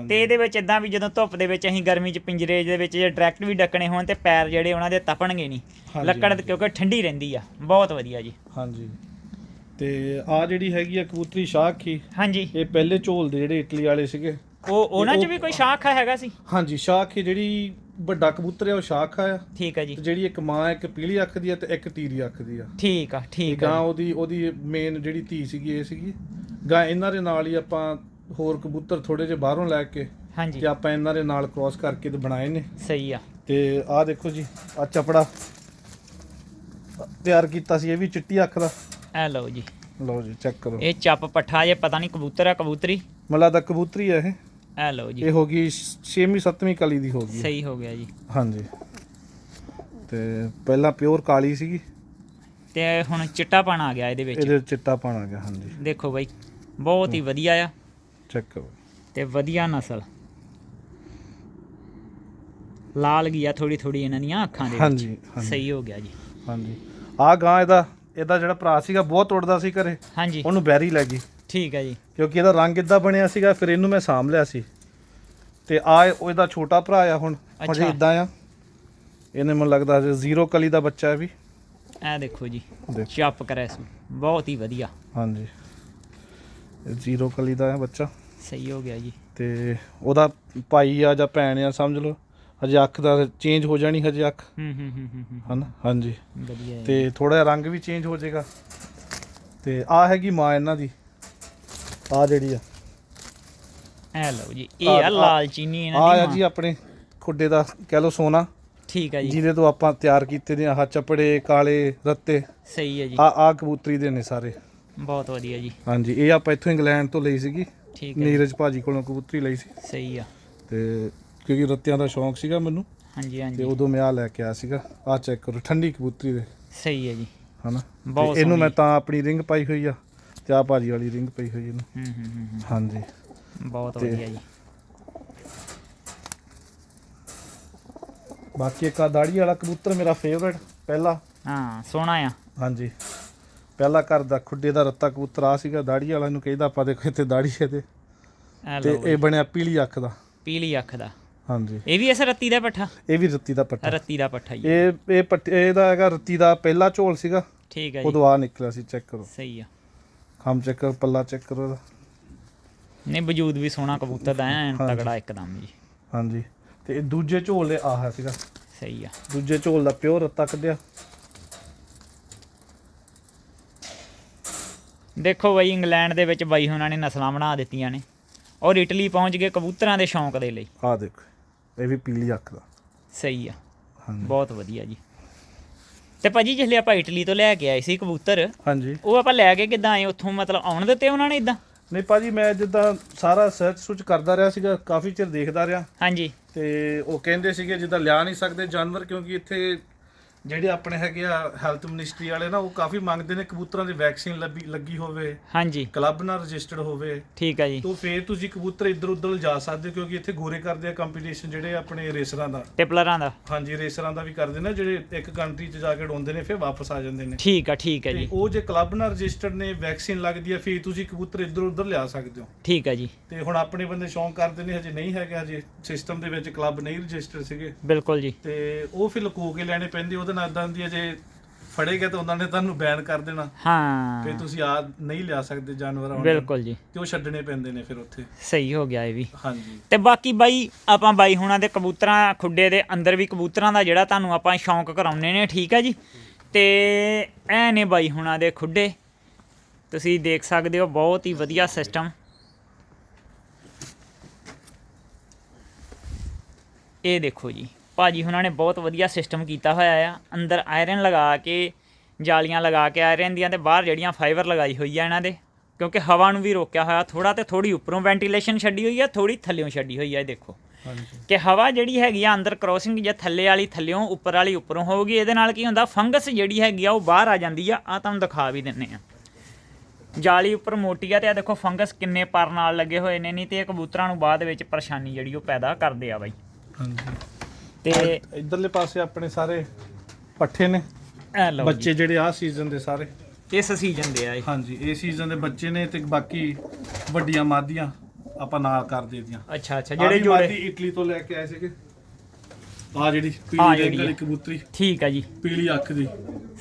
ਤੇ ਇਹਦੇ ਵਿੱਚ ਇਦਾਂ ਵੀ ਜਦੋਂ ਧੁੱਪ ਦੇ ਵਿੱਚ ਅਸੀਂ ਗਰਮੀ 'ਚ ਪਿੰਜਰੇ ਦੇ ਵਿੱਚ ਜੇ ਡਾਇਰੈਕਟ ਵੀ ਡੱਕਣੇ ਹੋਣ ਤੇ ਪੈਰ ਜਿਹੜੇ ਉਹਨਾਂ ਦੇ ਤਪਣਗੇ ਨਹੀਂ। ਲੱਕੜ। ਕਿਉਂਕਿ ਠੰਡੀ ਰਹਿੰਦੀ ਆ। ਬਹੁਤ ਵਧੀਆ ਜੀ। ਹਾਂਜੀ। ਤੇ ਆ ਜਿਹੜੀ ਹੈਗੀ ਆ ਕਬੂਤਰੀ ਸ਼ਾਖੀ ਹਾਂਜੀ। ਇਹ ਪਹਿਲੇ ਝੋਲ ਦੇ ਜਿਹੜੇ ਇਟਲੀ ਵਾਲੇ ਸੀਗੇ। ਉਹ ਉਹਨਾਂ 'ਚ ਵੀ ਕੋਈ ਸ਼ਾਖਾ ਹੈਗਾ ਸੀ? ਹਾਂਜੀ ਸ਼ਾਖੀ ਜਿਹੜੀ ਵੱਡਾ ਕਬੂਤਰ ਹੈ ਉਹ ਸ਼ਾਖਾ ਆ। ਠੀਕ ਹੈ ਜੀ। ਤੇ ਜਿਹੜੀ ਇੱਕ ਮਾਂ ਇੱਕ ਪੀਲੀ ਅੱਖ ਦੀ ਹੈ ਤੇ ਇੱਕ ਤੀਰੀ ਅੱਖ ਦੀ ਆ। ਠੀਕ ਆ ਠੀਕ ਆ। ਉਹਦੀ ਉਹਦੀ ਮੇਨ ਜਿਹੜੀ ਧੀ ਸੀਗੀ ਇਹ ਸੀਗੀ। ਗਾਂ ਇਹਨਾਂ ਦੇ ਨਾਲ ਹੀ ਆਪਾਂ ਹੋਰ ਕਬੂਤਰ ਥੋੜੇ ਜਿਹੇ ਬਾਹਰੋਂ ਲੈ ਕੇ ਹਾਂਜੀ। ਤੇ ਆਪਾਂ ਇਹਨਾਂ ਦੇ ਨਾਲ ਕ੍ਰਾਸ ਕਰਕੇ ਤੇ ਬਣਾਏ ਨੇ। ਸਹੀ ਆ। ਤੇ ਆਹ ਦੇਖੋ ਜੀ ਆ ਚਪੜਾ ਤਿਆਰ ਕੀਤਾ ਸੀ ਇਹ ਵੀ ਚਿੱਟੀ ਅੱਖ ਦਾ। ਐ ਲਓ ਜੀ। ਲਓ ਜੀ ਚੈੱਕ ਕਰੋ। ਇਹ ਚੱਪ ਪੱਠਾ ਜੇ ਪਤਾ ਨਹੀਂ ਕਬੂਤਰ ਆ ਕਬੂਤਰੀ? ਮਲਾ ਦਾ ਕਬੂਤਰੀ ਹੈ ਇਹ। ਐ ਲਓ ਜੀ। ਇਹ ਹੋ ਗਈ 6ਵੀਂ 7ਵੀਂ ਕਲੀ ਦੀ ਹੋ ਗਈ। ਸਹੀ ਹੋ ਗਿਆ ਜੀ। ਹਾਂਜੀ। ਤੇ ਪਹਿਲਾਂ ਪਿਓਰ ਕਾਲੀ ਸੀਗੀ। ਤੇ ਹੁਣ ਚਿੱਟਾ ਪਾਣ ਆ ਗਿਆ ਇਹਦੇ ਵਿੱਚ। ਇਹਦੇ ਚਿੱਟਾ ਪਾਣ ਆ ਗਿਆ ਹਾਂਜੀ। ਦੇਖੋ ਬਾਈ ਬਹੁਤ ਹੀ। ਵਧੀਆ ਆ। ਚੈੱਕ ਕਰੋ। ਤੇ ਵਧੀਆ ਨਸਲ। ਲਾਲ ਗਿਆ ਥੋੜੀ ਥੋੜੀ ਇਹਨਾਂ ਦੀਆਂ ਅੱਖਾਂ ਦੇ ਵਿੱਚ। ਹਾਂਜੀ ਸਹੀ ਹੋ ਗਿਆ ਜੀ। ਹਾਂਜੀ। ਆ ਗਾਂ ਇਹਦਾ ਇਹਦਾ ਜਿਹੜਾ ਭਰਾ ਸੀਗਾ ਬਹੁਤ ਉੜਦਾ ਸੀ ਘਰੇ। ਹਾਂਜੀ। ਉਹਨੂੰ ਬੈਰੀ ਲੱਗੀ ਠੀਕ ਹੈ ਜੀ। ਕਿਉਂਕਿ ਇਹਦਾ ਰੰਗ ਇਦਾਂ ਬਣਿਆ ਸੀਗਾ ਫਿਰ ਇਹਨੂੰ ਮੈਂ ਸਾਂਭ ਲਿਆ ਸੀ। ਤੇ ਆ ਇਹਦਾ ਛੋਟਾ ਭਰਾ ਆ ਹੁਣ। ਹਜੇ। ਇਦਾਂ ਆ। ਇਹਨੇ ਮੈਨੂੰ ਲੱਗਦਾ ਹਜੇ ਜ਼ੀਰੋ ਕਲੀ ਦਾ ਬੱਚਾ ਹੈ ਵੀ। ਐ ਦੇਖੋ ਜੀ। ਚੱਪ ਕਰੈਸੂ ਬਹੁਤ ਹੀ ਵਧੀਆ। ਹਾਂਜੀ। ਇਹ ਜ਼ੀਰੋ ਕਲੀ ਦਾ ਹੈ ਬੱਚਾ। ਸਹੀ ਹੋ ਗਿਆ ਜੀ। ਤੇ ਉਹਦਾ ਭਾਈ ਆ ਜਾਂ ਭੈਣ ਆ ਸਮਝ ਲਓ ਹਜੇ ਅੱਖ ਦਾ ਚੇਂਜ ਹੋ ਜਾਣੀ ਹਜੇ ਅੱਖ। ਹੂੰ ਹੂੰ ਹੂੰ ਹੂੰ ਹਨਾ? ਹਾਂਜੀ। ਵਧੀਆ ਹੈ। ਤੇ ਥੋੜਾ ਜਿਹਾ ਰੰਗ ਵੀ ਚੇਂਜ ਹੋ ਜਾਏਗਾ। ਤੇ ਆ ਹੈਗੀ ਮਾਂ ਇਹਨਾਂ ਦੀ। ਆ ਜਿਹੜੀ ਆ। ਐ ਲਓ ਜੀ ਇਹ ਆ- ਲਾਲ ਚੀਨੀ ਇਹਨਾਂ ਦੀ ਆ। ਜੀ ਆਪਣੇ ਖੁੱਡੇ ਦਾ ਕਹਿ ਲਓ ਸੋਨਾ। ਠੀਕ ਹੈ ਜੀ। ਜਿਹਦੇ ਤੋਂ ਆਪਾਂ ਤਿਆਰ ਕੀਤੇ ਨੇ ਆਹ ਚਪੜੇ ਕਾਲੇ ਰੱਤੇ। ਸਹੀ ਹੈ ਜੀ। ਆ ਆ ਕਬੂਤਰੀ ਦੇ ਨੇ ਸਾਰੇ। ਬਹੁਤ ਵਧੀਆ ਜੀ। ਹਾਂਜੀ ਇਹ ਆਪਾਂ ਇੱਥੋਂ ਇੰਗਲੈਂਡ ਤੋਂ ਲਈ ਸੀਗੀ। ਠੀਕ ਹੈ ਨੀਰਜ ਭਾਜੀ ਕੋਲੋਂ ਕਬੂਤਰੀ ਲਈ ਸੀ। ਸਹੀ ਆ। ਤੇ ਕਿਉਂਕਿ ਰੱਤਿਆਂ ਦਾ ਸ਼ੌਂਕ ਸੀਗਾ ਮੈਨੂੰ। ਹਾਂਜੀ ਤੇ ਹਾਂਜੀ ਉਦੋਂ ਮੈਂ ਆ ਲੈ ਕੇ ਆਇਆ ਸੀਗਾ। ਆ ਚੈੱਕ ਕਰੋ ਠੰਡੀ ਕਬੂਤਰੀ ਦੇ। ਸਹੀ ਹੈ ਜੀ। ਹਨਾ? ਬਹੁਤ ਤੇ ਇਹਨੂੰ ਮੈਂ। ਤਾਂ ਆਪਣੀ ਰਿੰਗ ਪਾਈ ਹੋਈ ਆ। ਤੇ ਆ ਭਾਜੀ ਵਾਲੀ ਰਿੰਗ ਪਈ ਹੋਈ ਇਹਨੂੰ। ਹੂੰ ਹੂੰ ਹੂੰ, ਹਾਂਜੀ। ਬਹੁਤ ਤੇ- ਵਧੀਆ ਜੀ। ਬਾਕੀ ਇੱਕ ਆ ਦਾੜੀ ਵਾਲਾ ਕਬੂਤਰ ਮੇਰਾ ਫੇਵਰਟ ਪਹਿਲਾ। ਹਾਂ ਸੋਹਣਾ ਆ। ਹਾਂਜੀ। ਪਹਿਲਾ ਘਰ ਦਾ ਖੁੱਡੇ ਦਾ ਰੱਤਾ ਕਬੂਤਰ ਆ ਸੀਗਾ ਦਾੜੀ ਵਾਲਾ ਨੂੰ ਕਹਿੰਦਾ ਆਪਾਂ ਦੇਖੋ ਇੱਥੇ ਦਾੜੀ ਹੈ ਤੇ ਤੇ ਲਓ ਇਹ ਬਣਿਆ ਪੀਲੀ ਅੱਖ ਦਾ। ਪੀਲੀ ਅੱਖ ਦਾ। ਹਾਂਜੀ। ਇਹ ਵੀ ਇਸ ਰੱਤੀ ਦਾ ਪੱਠਾ? ਇਹ ਵੀ ਰੱਤੀ ਦਾ ਪੱਟਾ ਰੱਤੀ ਦਾ ਪੱਠਾ ਜੀ। ਇਹ ਇਹ ਪੱਟ ਇਹਦਾ ਹੈਗਾ ਰੱਤੀ ਦਾ ਪਹਿਲਾ ਝੋਲ ਸੀਗਾ। ਠੀਕ ਹੈ ਜੀ। ਉਦੋਂ ਆ ਨਿਕਲਿਆ ਸੀ ਚੈੱਕ ਕਰੋ। ਸਹੀ ਆ। ਖਮ ਚੈੱਕ ਕਰੋ ਪੱਲਾ ਚੈੱਕ ਕਰੋ ਇਹਦਾ। ਨਹੀਂ ਵਜੂਦ ਵੀ ਸੋਹਣਾ ਕਬੂਤਰ ਦਾ ਐਨ। ਤਗੜਾ ਇੱਕਦਮ ਜੀ। ਹਾਂਜੀ। ਤੇ ਇਹ ਦੂਜੇ ਝੋਲ ਦੇ ਆਹ ਹੈ ਸੀਗਾ। ਸਹੀ ਆ। ਦੂਜੇ ਝੋਲ ਦਾ ਪਿਓਰ ਰੱਤਾ ਕੱਢਿਆ। ਦੇਖੋ ਬਈ ਇੰਗਲੈਂਡ ਦੇ ਵਿੱਚ ਬਾਈ ਉਹਨਾਂ ਨੇ ਨਸਲਾਂ ਬਣਾ ਦਿੱਤੀਆਂ ਨੇ। ਔਰ ਇਟਲੀ ਪਹੁੰਚ ਗਏ ਕਬੂਤਰਾਂ ਦੇ ਸ਼ੌਂਕ ਦੇ ਲਈ। ਆਹ ਦੇਖੋ ਇਹ ਵੀ ਪੀਲੀ ਅੱਖ ਦਾ। ਸਹੀ ਆ। ਹਾਂਜੀ। ਬਹੁਤ ਵਧੀਆ ਜੀ। ਤੇ ਭਾਜੀ ਜਿਹੜੇ ਆਪਾਂ ਇਟਲੀ ਤੋਂ ਲੈ ਕੇ ਆਏ ਸੀ ਕਬੂਤਰ ਹਾਂਜੀ। ਉਹ ਆਪਾਂ ਲੈ ਕੇ ਕਿੱਦਾਂ ਆਏ? ਉੱਥੋਂ ਮਤਲਬ ਆਉਣ ਦਿੱਤੇ ਉਹਨਾਂ ਨੇ ਇਦਾਂ ਨਹੀਂ ਭਾਜੀ ਮੈਂ ਜਿੱਦਾਂ ਸਾਰਾ ਸਰਚ ਸੁਚ ਕਰਦਾ ਰਿਹਾ ਸੀਗਾ ਕਾਫੀ ਚਿਰ ਦੇਖਦਾ ਰਿਹਾ। ਹਾਂਜੀ। ਤੇ ਉਹ ਕਹਿੰਦੇ ਸੀਗੇ ਜਿੱਦਾਂ ਲਿਆ ਨਹੀਂ ਸਕਦੇ ਜਾਨਵਰ ਕਿਉਂਕਿ ਇੱਥੇ ਜਿਹੜੇ ਆਪਣੇ ਹੈਗੇ ਆ ਹੈਲਥ ਮਿਨਿਸਟਰੀ ਵਾਲੇ ਨਾ ਉਹ ਕਾਫੀ ਮੰਗਦੇ ਨੇ ਕਬੂਤਰਾਂ ਦੀ ਵੈਕਸੀਨ ਲੱਗੀ ਲੱਗੀ ਹੋਵੇ ਹਾਂਜੀ। ਕਲੱਬ ਨਾਲ ਰਜਿਸਟਰਡ ਹੋਵੇ। ਠੀਕ ਆ ਜੀ। ਤੋਂ ਫੇਰ ਤੁਸੀਂ ਕਬੂਤਰ ਇੱਧਰ ਉੱਧਰ ਲਿਜਾ ਸਕਦੇ ਹੋ ਕਿਉਂਕਿ ਇੱਥੇ ਗੋਰੇ ਕਰਦੇ ਆ ਕੰਪੀਟੀਸ਼ਨ ਜਿਹੜੇ ਆਪਣੇ ਰੇਸਰਾਂ ਦਾ। ਟਿਪਲਰਾਂ ਦਾ। ਹਾਂਜੀ ਰੇਸਰਾਂ ਦਾ ਵੀ ਕਰਦੇ ਨੇ ਜਿਹੜੇ ਇੱਕ ਕੰਟਰੀ 'ਚ ਜਾ ਕੇ ਉਡਾਉਂਦੇ ਨੇ ਫਿਰ ਵਾਪਸ ਆ ਜਾਂਦੇ ਨੇ। ਠੀਕ ਆ ਠੀਕ ਆ ਤੇ ਜੀ। ਉਹ ਜੇ ਕਲੱਬ ਨਾਲ ਰਜਿਸਟਰਡ ਨੇ ਵੈਕਸੀਨ ਲੱਗਦੀ ਹੈ ਫਿਰ ਤੁਸੀਂ ਕਬੂਤਰ ਇੱਧਰ ਉੱਧਰ ਲਿਆ ਸਕਦੇ ਹੋ। ਠੀਕ ਆ ਜੀ। ਤੇ ਹੁਣ ਆਪਣੇ ਬੰਦੇ ਸ਼ੌਂਕ ਕਰਦੇ ਨੇ ਹਜੇ ਨਹੀਂ ਹੈਗਾ ਹਜੇ ਸਿਸਟਮ ਦੇ ਵਿੱਚ ਕਲੱਬ ਨਹੀਂ ਰਜਿਸਟਰ ਸੀਗੇ। ਬਿਲਕੁਲ ਜੀ। ਤੇ ਉਹ ਫਿਰ ਲੁਕੋ ਕੇ ਲੈਣੇ ਪੈਂਦੇ ਉਹਦੇ ਨਾਲ ਇਦਾਂ ਦੀ ਜੇ ਫੜੇ ਗਏ ਤਾਂ ਉਹਨਾਂ ਨੇ ਤੁਹਾਨੂੰ ਬੈਨ ਕਰ ਦੇਣਾ। ਹਾਂ। ਫਿਰ ਤੁਸੀਂ ਆ ਨਹੀਂ ਲਿਆ ਸਕਦੇ ਜਾਨਵਰ ਆਉਣ ਬਿਲਕੁਲ ਜੀ। ਤੇ ਉਹ ਛੱਡਣੇ ਪੈਂਦੇ ਨੇ ਫਿਰ ਉੱਥੇ। ਸਹੀ ਹੋ ਗਿਆ ਇਹ ਵੀ। ਹਾਂਜੀ। ਤੇ ਬਾਕੀ ਬਾਈ ਆਪਾਂ ਬਾਈ ਹੁਣਾਂ ਦੇ ਕਬੂਤਰਾਂ ਖੁੱਡੇ ਦੇ ਅੰਦਰ ਵੀ ਕਬੂਤਰਾਂ ਦਾ ਜਿਹੜਾ ਤੁਹਾਨੂੰ ਆਪਾਂ ਸ਼ੌਂਕ ਕਰਾਉਨੇ ਨੇ ਠੀਕ ਹੈ ਜੀ? ਤੇ ਐ ਨੇ ਬਾਈ ਹੁਣਾਂ ਦੇ ਖੁੱਡੇ। ਤੁਸੀਂ ਦੇਖ ਸਕਦੇ ਹੋ ਬਹੁਤ ਹੀ ਵਧੀਆ ਸਿਸਟਮ ਇਹ ਦੇਖੋ ਜੀ। ਭਾਜੀ ਹੁਣਾਂ ਨੇ ਬਹੁਤ ਵਧੀਆ ਸਿਸਟਮ ਕੀਤਾ ਹੋਇਆ ਆ। ਅੰਦਰ ਆਇਰਨ ਲਗਾ ਕੇ ਜਾਲੀਆਂ ਲਗਾ ਕੇ ਆਇਰਨ ਦੀਆਂ ਤੇ ਬਾਹਰ ਜਿਹੜੀਆਂ ਫਾਈਬਰ ਲਗਾਈ ਹੋਈ ਆ ਇਹਨਾਂ ਦੇ। ਕਿਉਂਕਿ ਹਵਾ ਨੂੰ ਵੀ ਰੋਕਿਆ ਹੋਇਆ ਥੋੜਾ ਤੇ ਥੋੜੀ ਉੱਪਰੋਂ ਵੈਂਟੀਲੇਸ਼ਨ ਛੱਡੀ ਹੋਈ ਆ ਥੋੜੀ ਥੱਲਿਓਂ ਛੱਡੀ ਹੋਈ ਆ ਇਹ ਦੇਖੋ। ਹਾਂਜੀ। ਕਿ ਹਵਾ ਜਿਹੜੀ ਹੈਗੀ ਆ ਅੰਦਰ ਕ੍ਰੋਸਿੰਗ ਜਾਂ ਥੱਲੇ ਵਾਲੀ ਥੱਲਿਓਂ ਉੱਪਰ ਵਾਲੀ ਉੱਪਰੋਂ ਹੋਊਗੀ ਇਹਦੇ ਨਾਲ ਕੀ ਹੁੰਦਾ ਫੰਗਸ ਜਿਹੜੀ ਹੈਗੀ ਆ ਉਹ ਬਾਹਰ ਆ ਜਾਂਦੀ ਆ। ਆ ਤੁਹਾਨੂੰ ਦਿਖਾ ਵੀ ਦਿੰਨੇ ਆ। ਜਾਲੀ ਉੱਪਰ ਮੋਟੀ ਆ ਤੇ ਆ ਦੇਖੋ ਫੰਗਸ ਕਿੰਨੇ ਪਰ ਨਾਲ ਲੱਗੇ ਹੋਏ ਨੇ ਨਹੀਂ ਤੇ ਇਹ ਕਬੂਤਰਾਂ ਨੂੰ ਬਾਅਦ ਵਿੱਚ ਪਰੇਸ਼ਾਨੀ ਜਿਹੜੀ ਉਹ ਪੈਦਾ ਕਰਦੇ ਆ ਬਾਈ। ਹਾਂਜੀ। ਤੇ ਇਧਰਲੇ ਪਾਸੇ ਆਪਣੇ ਸਾਰੇ ਪੱਠੇ ਨੇ। ਇਹ ਲਓ ਬੱਚੇ ਜਿਹੜੇ ਆ ਸੀਜ਼ਨ ਦੇ ਸਾਰੇ। ਇਸ ਸੀਜ਼ਨ ਦੇ ਆ ਇਹ। ਹਾਂਜੀ ਇਹ ਸੀਜ਼ਨ ਦੇ ਬੱਚੇ ਨੇ ਤੇ ਬਾਕੀ ਵੱਡੀਆਂ ਮਾਦੀਆਂ ਆਪਾਂ ਨਾਲ ਕਰ ਦੇ ਦੀਆਂ। ਅੱਛਾ ਅੱਛਾ ਜਿਹੜੇ ਜੋੜੇ ਇਟਲੀ ਤੋਂ ਲੈ ਕੇ ਆਏ ਸੀਗੇ। ਆ ਜਿਹੜੀ ਪੀਲੀ ਰੰਗ ਵਾਲੀ। ਕਬੂਤਰੀ ਠੀਕ ਆ ਜੀ। ਪੀਲੀ ਅੱਖ ਦੀ।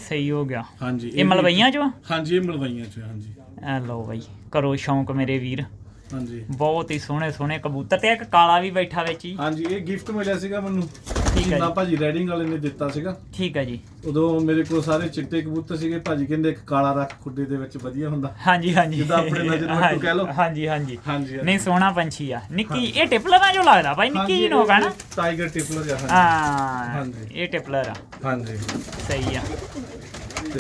ਸਹੀ ਹੋ ਗਿਆ। ਹਾਂਜੀ ਇਹ ਮਲਵਈਆਂ ਚੋਂ ਹਾਂਜੀ ਇਹ ਮਲਵਈਆਂ ਚ ਹਾਂਜੀ। ਇਹ ਲਓ ਬਾਈ ਕਰੋ ਸ਼ੌਂਕ ਮੇਰੇ ਵੀਰ। ਹਾਂਜੀ। ਬਹੁਤ ਹੀ ਸੋਹਣੇ ਸੋਹਣੇ ਕਬੂਤਰ ਤੇ ਇੱਕ ਕਾਲਾ ਵੀ ਬੈਠਾ ਵਿੱਚ ਹੀ। ਹਾਂਜੀ ਇਹ ਗਿਫਟ ਮਿਲਿਆ ਸੀਗਾ ਮੈਨੂੰ। ਹੈ ਜਿੰਨਾ ਜੀ। ਭਾਜੀ ਰੈਡਿੰਗ ਵਾਲੇ ਨੇ ਦਿੱਤਾ ਸੀਗਾ। ਠੀਕ ਆ ਜੀ। ਉਦੋਂ ਮੇਰੇ ਕੋਲ ਸਾਰੇ ਚਿੱਟੇ ਕਬੂਤਰ ਸੀਗੇ। ਭਾਜੀ ਕਹਿੰਦੇ ਇੱਕ ਕਾਲਾ ਰੱਖ ਖੁੱਡੇ ਦੇ ਵਿੱਚ ਵਧੀਆ ਹੁੰਦਾ। ਹਾਂਜੀ ਹਾਂਜੀ। ਜਿੱਦਾਂ ਆਪਣੇ ਨਜ਼ਰ ਵੱਟੂ ਕਹਿ ਲਓ। ਹਾਂਜੀ ਹਾਂਜੀ। ਹਾਂਜੀ ਹਾਂਜੀ। ਨਹੀਂ ਸੋਹਣਾ ਪੰਛੀ ਆ। ਨਿੱਕੀ ਇਹ ਟਿਪਲਰਾਂ ਜੋ ਲੱਗਦਾ ਭਾਈ ਨਿੱਕੀ ਜੀ ਨੋਕ ਆ ਨਾ। ਟਾਈਗਰ ਟਿਪਲਰ ਆ ਹਾਂਜੀ। ਹਾਂ ਹਾਂਜੀ। ਇਹ ਟਿਪਲਰ ਆ। ਹਾਂਜੀ। ਸਹੀ ਆ। ਤੇ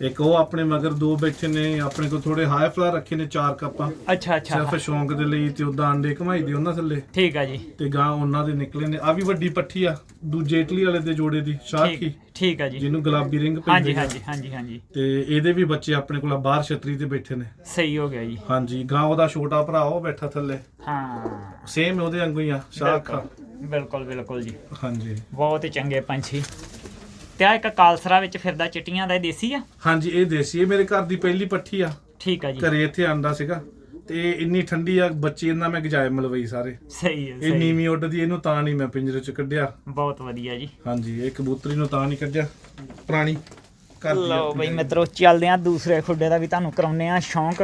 ਇੱਕ ਉਹ ਆਪਣੇ ਮਗਰ ਦੋ ਬੈਠੇ ਨੇ ਆਪਣੇ ਕੋਲ ਥੋੜੇ ਹਾਈ ਫਲਾਰ ਰੱਖੇ ਨੇ ਚਾਰ ਕੱਪਾਂ। ਅੱਛਾ ਅੱਛਾ ਸਿਰਫ ਸ਼ੌਂਕ ਦੇ ਲਈ ਤੇ ਉਦਾਂ ਅੰਡੇ ਘਮਾਈ ਦੇ ਉਹਨਾਂ ਥੱਲੇ। ਠੀਕ ਆ ਜੀ। ਤੇ ਗਾਂ ਉਹਨਾਂ ਦੇ ਨਿਕਲੇ ਨੇ। ਆ ਵੀ ਵੱਡੀ ਪੱਠੀ ਆ ਦੂਜੇ ਇਟਲੀ ਵਾਲੇ ਦੇ ਜੋੜੇ ਦੀ ਸ਼ਾਖੀ ਠੀਕ ਠੀਕ ਆ ਜੀ। ਜਿਹਨੂੰ ਗੁਲਾਬੀ ਰਿੰਗ ਹਾਂਜੀ ਆ। ਹਾਂਜੀ ਹਾਂਜੀ ਹਾਂਜੀ। ਤੇ ਇਹਦੇ ਵੀ ਬੱਚੇ ਆਪਣੇ ਕੋਲ ਬਾਹਰ ਛਤਰੀ ਤੇ ਬੈਠੇ ਨੇ। ਸਹੀ ਹੋ ਗਿਆ ਜੀ। ਹਾਂਜੀ ਗਾਂ ਉਹਦਾ ਛੋਟਾ ਭਰਾ ਉਹ ਬੈਠਾ ਥੱਲੇ। ਹਾਂ। ਸੇਮ ਉਹਦੇ ਵਾਂਗੂ ਹੀ ਆ ਸ਼ਾਖ। ਬਿਲਕੁਲ ਬਿਲਕੁਲ ਜੀ। ਹਾਂਜੀ। ਬਹੁਤ ਹੀ ਚੰਗੇ ਪੰਛੀ। ਤੇ ਆ ਇੱਕ ਕਾਲਸਰਾ ਵਿੱਚ ਫਿਰਦਾ ਚਿੱਟੀਆਂ ਦਾ ਇਹ ਦੇਸੀ ਆ? ਹਾਂਜੀ ਇਹ ਦੇਸੀ ਇਹ ਮੇਰੇ ਘਰ ਦੀ ਪਹਿਲੀ ਪੱਠੀ ਆ। ਠੀਕ ਆ ਜੀ। ਘਰੇ ਇੱਥੇ ਆਂਦਾ ਸੀਗਾ ਤੇ ਇੰਨੀ ਠੰਡੀ ਆ ਬੱਚੇ ਇਹਨਾਂ ਮੈਂ ਗਜਾਏ ਮਲਵਈ ਸਾਰੇ। ਸਹੀ ਹੈ ਇਹ ਸਹੀ ਨੀਵੀਂ ਉੱਡਦੀ ਇਹਨੂੰ ਤਾਂ ਨਹੀਂ ਮੈਂ ਪਿੰਜਰੇ ਚ ਕੱਢਿਆ। ਬਹੁਤ ਵਧੀਆ ਜੀ। ਹਾਂਜੀ ਇਹ ਕਬੂਤਰੀ ਨੂੰ ਤਾਂ ਨਹੀਂ ਕੱਢਿਆ ਪੁਰਾਣੀ ਘਰ ਦੀ ਲਓ ਬਈ ਮਿੱਤਰੋ ਚੱਲਦੇ ਆ ਦੂਸਰੇ ਖੁੱਡੇ ਦਾ ਵੀ ਤੁਹਾਨੂੰ ਕਰਾਉਨੇ ਆ ਸ਼ੌਂਕ।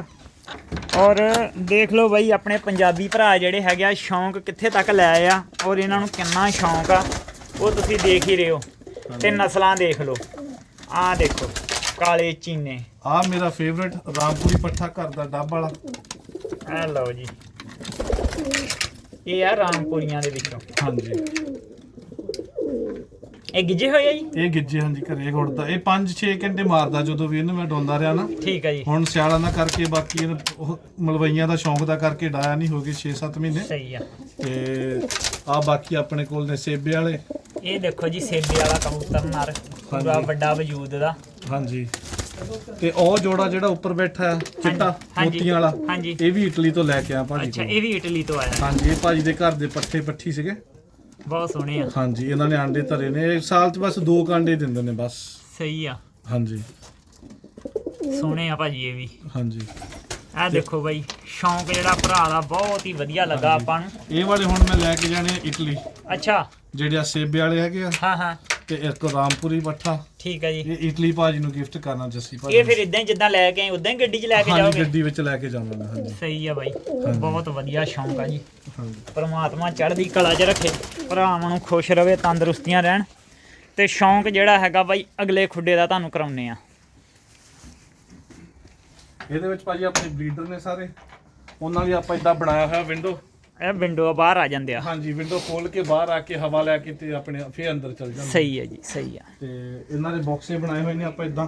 ਔਰ ਦੇਖ ਲਓ ਬਈ ਆਪਣੇ ਪੰਜਾਬੀ ਭਰਾ ਜਿਹੜੇ ਹੈਗੇ ਆ ਸ਼ੌਂਕ ਕਿੱਥੇ ਤੱਕ ਲੈ ਆ ਔਰ ਇਹਨਾਂ ਨੂੰ ਕਿੰਨਾ ਸ਼ੌਂਕ ਆ ਉਹ ਤੁਸੀਂ ਦੇਖ ਹੀ ਰਹੇ ਹੋ। ਤੇ ਨਸਲਾਂ ਦੇਖ ਲਓ। ਆਹ ਦੇਖੋ ਕਾਲੇ ਚੀਨੇ। ਆ ਮੇਰਾ ਫੇਵਰਟ ਰਾਮਪੁਰੀ ਪੱਠਾ ਘਰ ਦਾ ਡੱਬ ਵਾਲਾ। ਆ ਲਓ ਜੀ। ਇਹ ਆ ਰਾਮਪੁਰੀਆਂ ਦੇ ਵਿੱਚੋਂ। ਹਾਂਜੀ। ਇਹ ਗਿੱਜੇ ਹੋਏ ਆ ਜੀ? ਇਹ ਗਿੱਜੇ ਹਾਂਜੀ ਘਰੇ ਘੁੱਟਦਾ ਇਹ 5-6 ਘੰਟੇ ਮਾਰਦਾ ਜਦੋਂ ਵੀ ਇਹਨੂੰ ਮੈਂ ਡੋਲਦਾ ਰਿਹਾ ਨਾ। ਠੀਕ ਹੈ ਜੀ। ਹੁਣ ਸਿਆਲਾਂ ਦਾ ਕਰਕੇ ਬਾਕੀ ਇਹਨੂੰ ਉਹ ਮਲਵਈਆਂ ਦਾ ਸ਼ੌਂਕ ਦਾ ਕਰਕੇ ਡਾਇਆ ਨਹੀਂ ਹੋ ਗਏ 6-7 ਮਹੀਨੇ। ਸਹੀ ਆ। ਤੇ ਆ ਬਾਕੀ ਆਪਣੇ ਕੋਲ ਨੇ ਸੇਬੇ ਵਾਲੇ। ਇਹ ਦੇਖੋ ਜੀ ਸੇਬੇ ਵਾਲਾ ਕਬੂਤਰ ਨਰ। ਪੂਰਾ। ਵੱਡਾ ਵਜੂਦ ਦਾ। ਹਾਂਜੀ। ਤੇ ਉਹ ਜੋੜਾ ਜਿਹੜਾ ਉੱਪਰ ਬੈਠਾ ਹੈ ਚਿੱਟਾ ਹਾਂਜੀ, ਮੋਤੀਆਂ ਵਾਲਾ ਹਾਂਜੀ। ਇਹ ਵੀ ਇਟਲੀ ਤੋਂ ਲੈ ਕੇ ਆ ਭਾਜੀ ਅੱਛਾ ਕੋਲ। ਇਹ ਵੀ ਇਟਲੀ ਤੋਂ ਆਇਆ। ਹਾਂਜੀ ਇਹ ਭਾਜੀ ਦੇ ਘਰ ਦੇ ਪੱਠੇ ਪੱਠੀ ਸੀਗੇ। ਬਹੁਤ ਸੋਹਣੇ ਆ। ਹਾਂਜੀ ਇਹਨਾਂ ਨੇ ਆਂਡੇ ਧਰੇ ਨੇ। ਇਹ ਸਾਲ 'ਚ ਬਸ ਦੋ ਕਾਂਡੇ ਦਿੰਦੇ ਨੇ ਬਸ। ਸਹੀ ਆ। ਹਾਂਜੀ। ਸੋਹਣੇ ਆ ਭਾਜੀ ਇਹ ਵੀ। ਹਾਂਜੀ। ਇਹ ਦੇਖੋ ਬਾਈ ਸ਼ੌਂਕ ਜਿਹੜਾ ਭਰਾ ਦਾ ਬਹੁਤ ਹੀ ਵਧੀਆ ਲੱਗਾ ਆਪਾਂ ਨੂੰ। ਇਹ ਵਾਲੇ ਹੁਣ ਮੈਂ ਲੈ ਕੇ ਜਾਣੇ ਆ ਇਟਲੀ। ਅੱਛਾ। ਜਿਹੜੇ ਆ ਸੇਬੇ ਵਾਲੇ ਹੈਗੇ ਆ ਹਾਂ ਹਾਂ। ਤੇ ਇੱਕ ਰਾਮਪੁਰੀ ਪੱਠਾ। ਠੀਕ ਹੈ ਜੀ। ਇਹ ਇਟਲੀ ਭਾਜੀ ਨੂੰ ਗਿਫਟ ਕਰਨਾ ਜੱਸੀ ਭਾਜੀ ਇਹ ਫਿਰ ਇਦਾਂ ਹੀ ਜਿੱਦਾਂ ਲੈ ਕੇ ਆਏ ਉਦਾਂ ਹੀ ਗੱਡੀ 'ਚ ਲੈ ਕੇ ਹਾਂਜੀ ਜਾਓਗੇ? ਗੱਡੀ ਵਿੱਚ ਲੈ ਕੇ ਜਾਵਾਂਗਾ ਹਾਂਜੀ। ਸਹੀ ਆ ਬਾਈ। ਬਹੁਤ ਵਧੀਆ ਸ਼ੌਂਕ ਆ ਜੀ। ਹਾਂਜੀ। ਪਰਮਾਤਮਾ ਚੜ੍ਹਦੀ ਕਲਾ 'ਚ ਰੱਖੇ। ਭਰਾਵਾਂ ਨੂੰ ਖੁਸ਼ ਰਵੇ ਤੰਦਰੁਸਤੀਆਂ ਰਹਿਣ। ਤੇ ਸ਼ੌਂਕ ਜਿਹੜਾ ਹੈਗਾ ਬਾਈ ਅਗਲੇ ਖੁੱਡੇ ਦਾ ਤੁਹਾਨੂੰ ਕਰਾਉਨੇ ਆ। ਇਹਦੇ ਵਿੱਚ ਭਾਜੀ ਆਪਣੇ ਬਰੀਡਰ ਨੇ ਸਾਰੇ। ਉਹਨਾਂ ਲਈ ਆਪਾਂ ਇਦਾਂ ਬਣਾਇਆ ਹੋਇਆ ਵਿੰਡੋ ਇਹ ਵਿੰਡੋ ਬਾਹਰ ਆ ਜਾਂਦੇ ਆ। ਹਾਂਜੀ ਵਿੰਡੋ ਖੋਲ ਕੇ ਬਾਹਰ ਆ ਕੇ ਹਵਾ ਲੈ ਕੇ ਤੇ ਆਪਣੇ ਫੇਰ ਅੰਦਰ ਚਲ ਜਾਂਦੇ ਸਹੀ ਹੈ ਜੀ ਸਹੀ ਆ ਤੇ ਇਹਨਾਂ ਦੇ ਬਾਕਸੇ ਬਣਾਏ ਹੋਏ ਨੇ ਆਪਾਂ ਇਦਾਂ।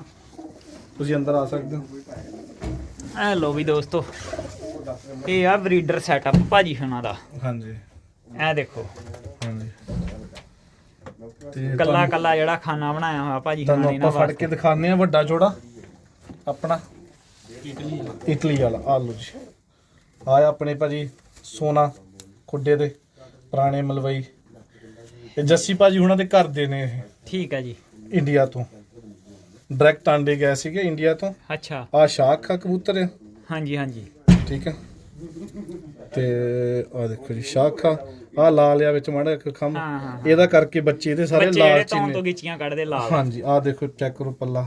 ਤੁਸੀਂ ਅੰਦਰ ਆ ਸਕਦੇ ਹੋ। ਇਹ ਲੋ ਵੀ ਦੋਸਤੋ ਇਹ ਆ ਬਰੀਡਰ ਸੈਟਅਪ ਭਾਜੀ ਹੁਣਾਂ ਦਾ। ਹਾਂਜੀ। ਇਹ ਦੇਖੋ। ਹਾਂਜੀ। ਤੇ ਕੱਲਾ ਕੱਲਾ ਜਿਹੜਾ ਖਾਣਾ ਬਣਾਇਆ ਹੋਇਆ ਭਾਜੀ ਹੁਣਾਂ ਨੇ ਆਪਾਂ ਫੜ ਕੇ ਦਿਖਾਉਂਦੇ ਆ ਵੱਡਾ ਜੋੜਾ। ਆਪਣਾ। ਇਟਲੀ ਵਾਲਾ। ਆ ਲਓ ਜੀ। ਆਇਆ ਆਪਣੇ ਭਾਜੀ ਸੋਨਾ ਖੁੱਡੇ ਦੇ ਪੁਰਾਣੇ ਮਲਵਈ। ਇਹ ਜੱਸੀ ਭਾਜੀ ਉਹਨਾਂ ਦੇ ਘਰ ਦੇ ਨੇ ਇਹ। ਠੀਕ ਹੈ ਜੀ। ਇੰਡੀਆ ਤੋਂ। ਡਾਇਰੈਕਟ ਆਂਡੇ ਗਏ ਸੀਗੇ ਇੰਡੀਆ ਤੋਂ। ਅੱਛਾ। ਆ ਸ਼ਾਖ ਆ ਕਬੂਤਰ ਆ ਹਾਂਜੀ ਹਾਂਜੀ। ਠੀਕ ਹੈ ਤੇ ਆ ਦੇਖੋ ਜੀ ਸ਼ਾਖ ਆ। ਆ ਲਾਲ ਆ ਵਿੱਚ ਮਾੜਾ ਇੱਕ ਖੰਭ। ਹਾਂ, ਹਾਂ, ਇਹਦਾ ਕਰਕੇ ਬੱਚੇ ਇਹਦੇ ਸਾਰੇ ਬੱਚੇ ਜਿਹੜੇ ਲਾਲ ਤੋਂ ਤੋਂ ਚੀਨੇ ਗਿੱਚੀਆਂ ਕੱਢਦੇ ਲਾਲ। ਹਾਂਜੀ ਆ ਦੇਖੋ ਚੈੱਕ ਕਰੋ ਪੱਲਾ।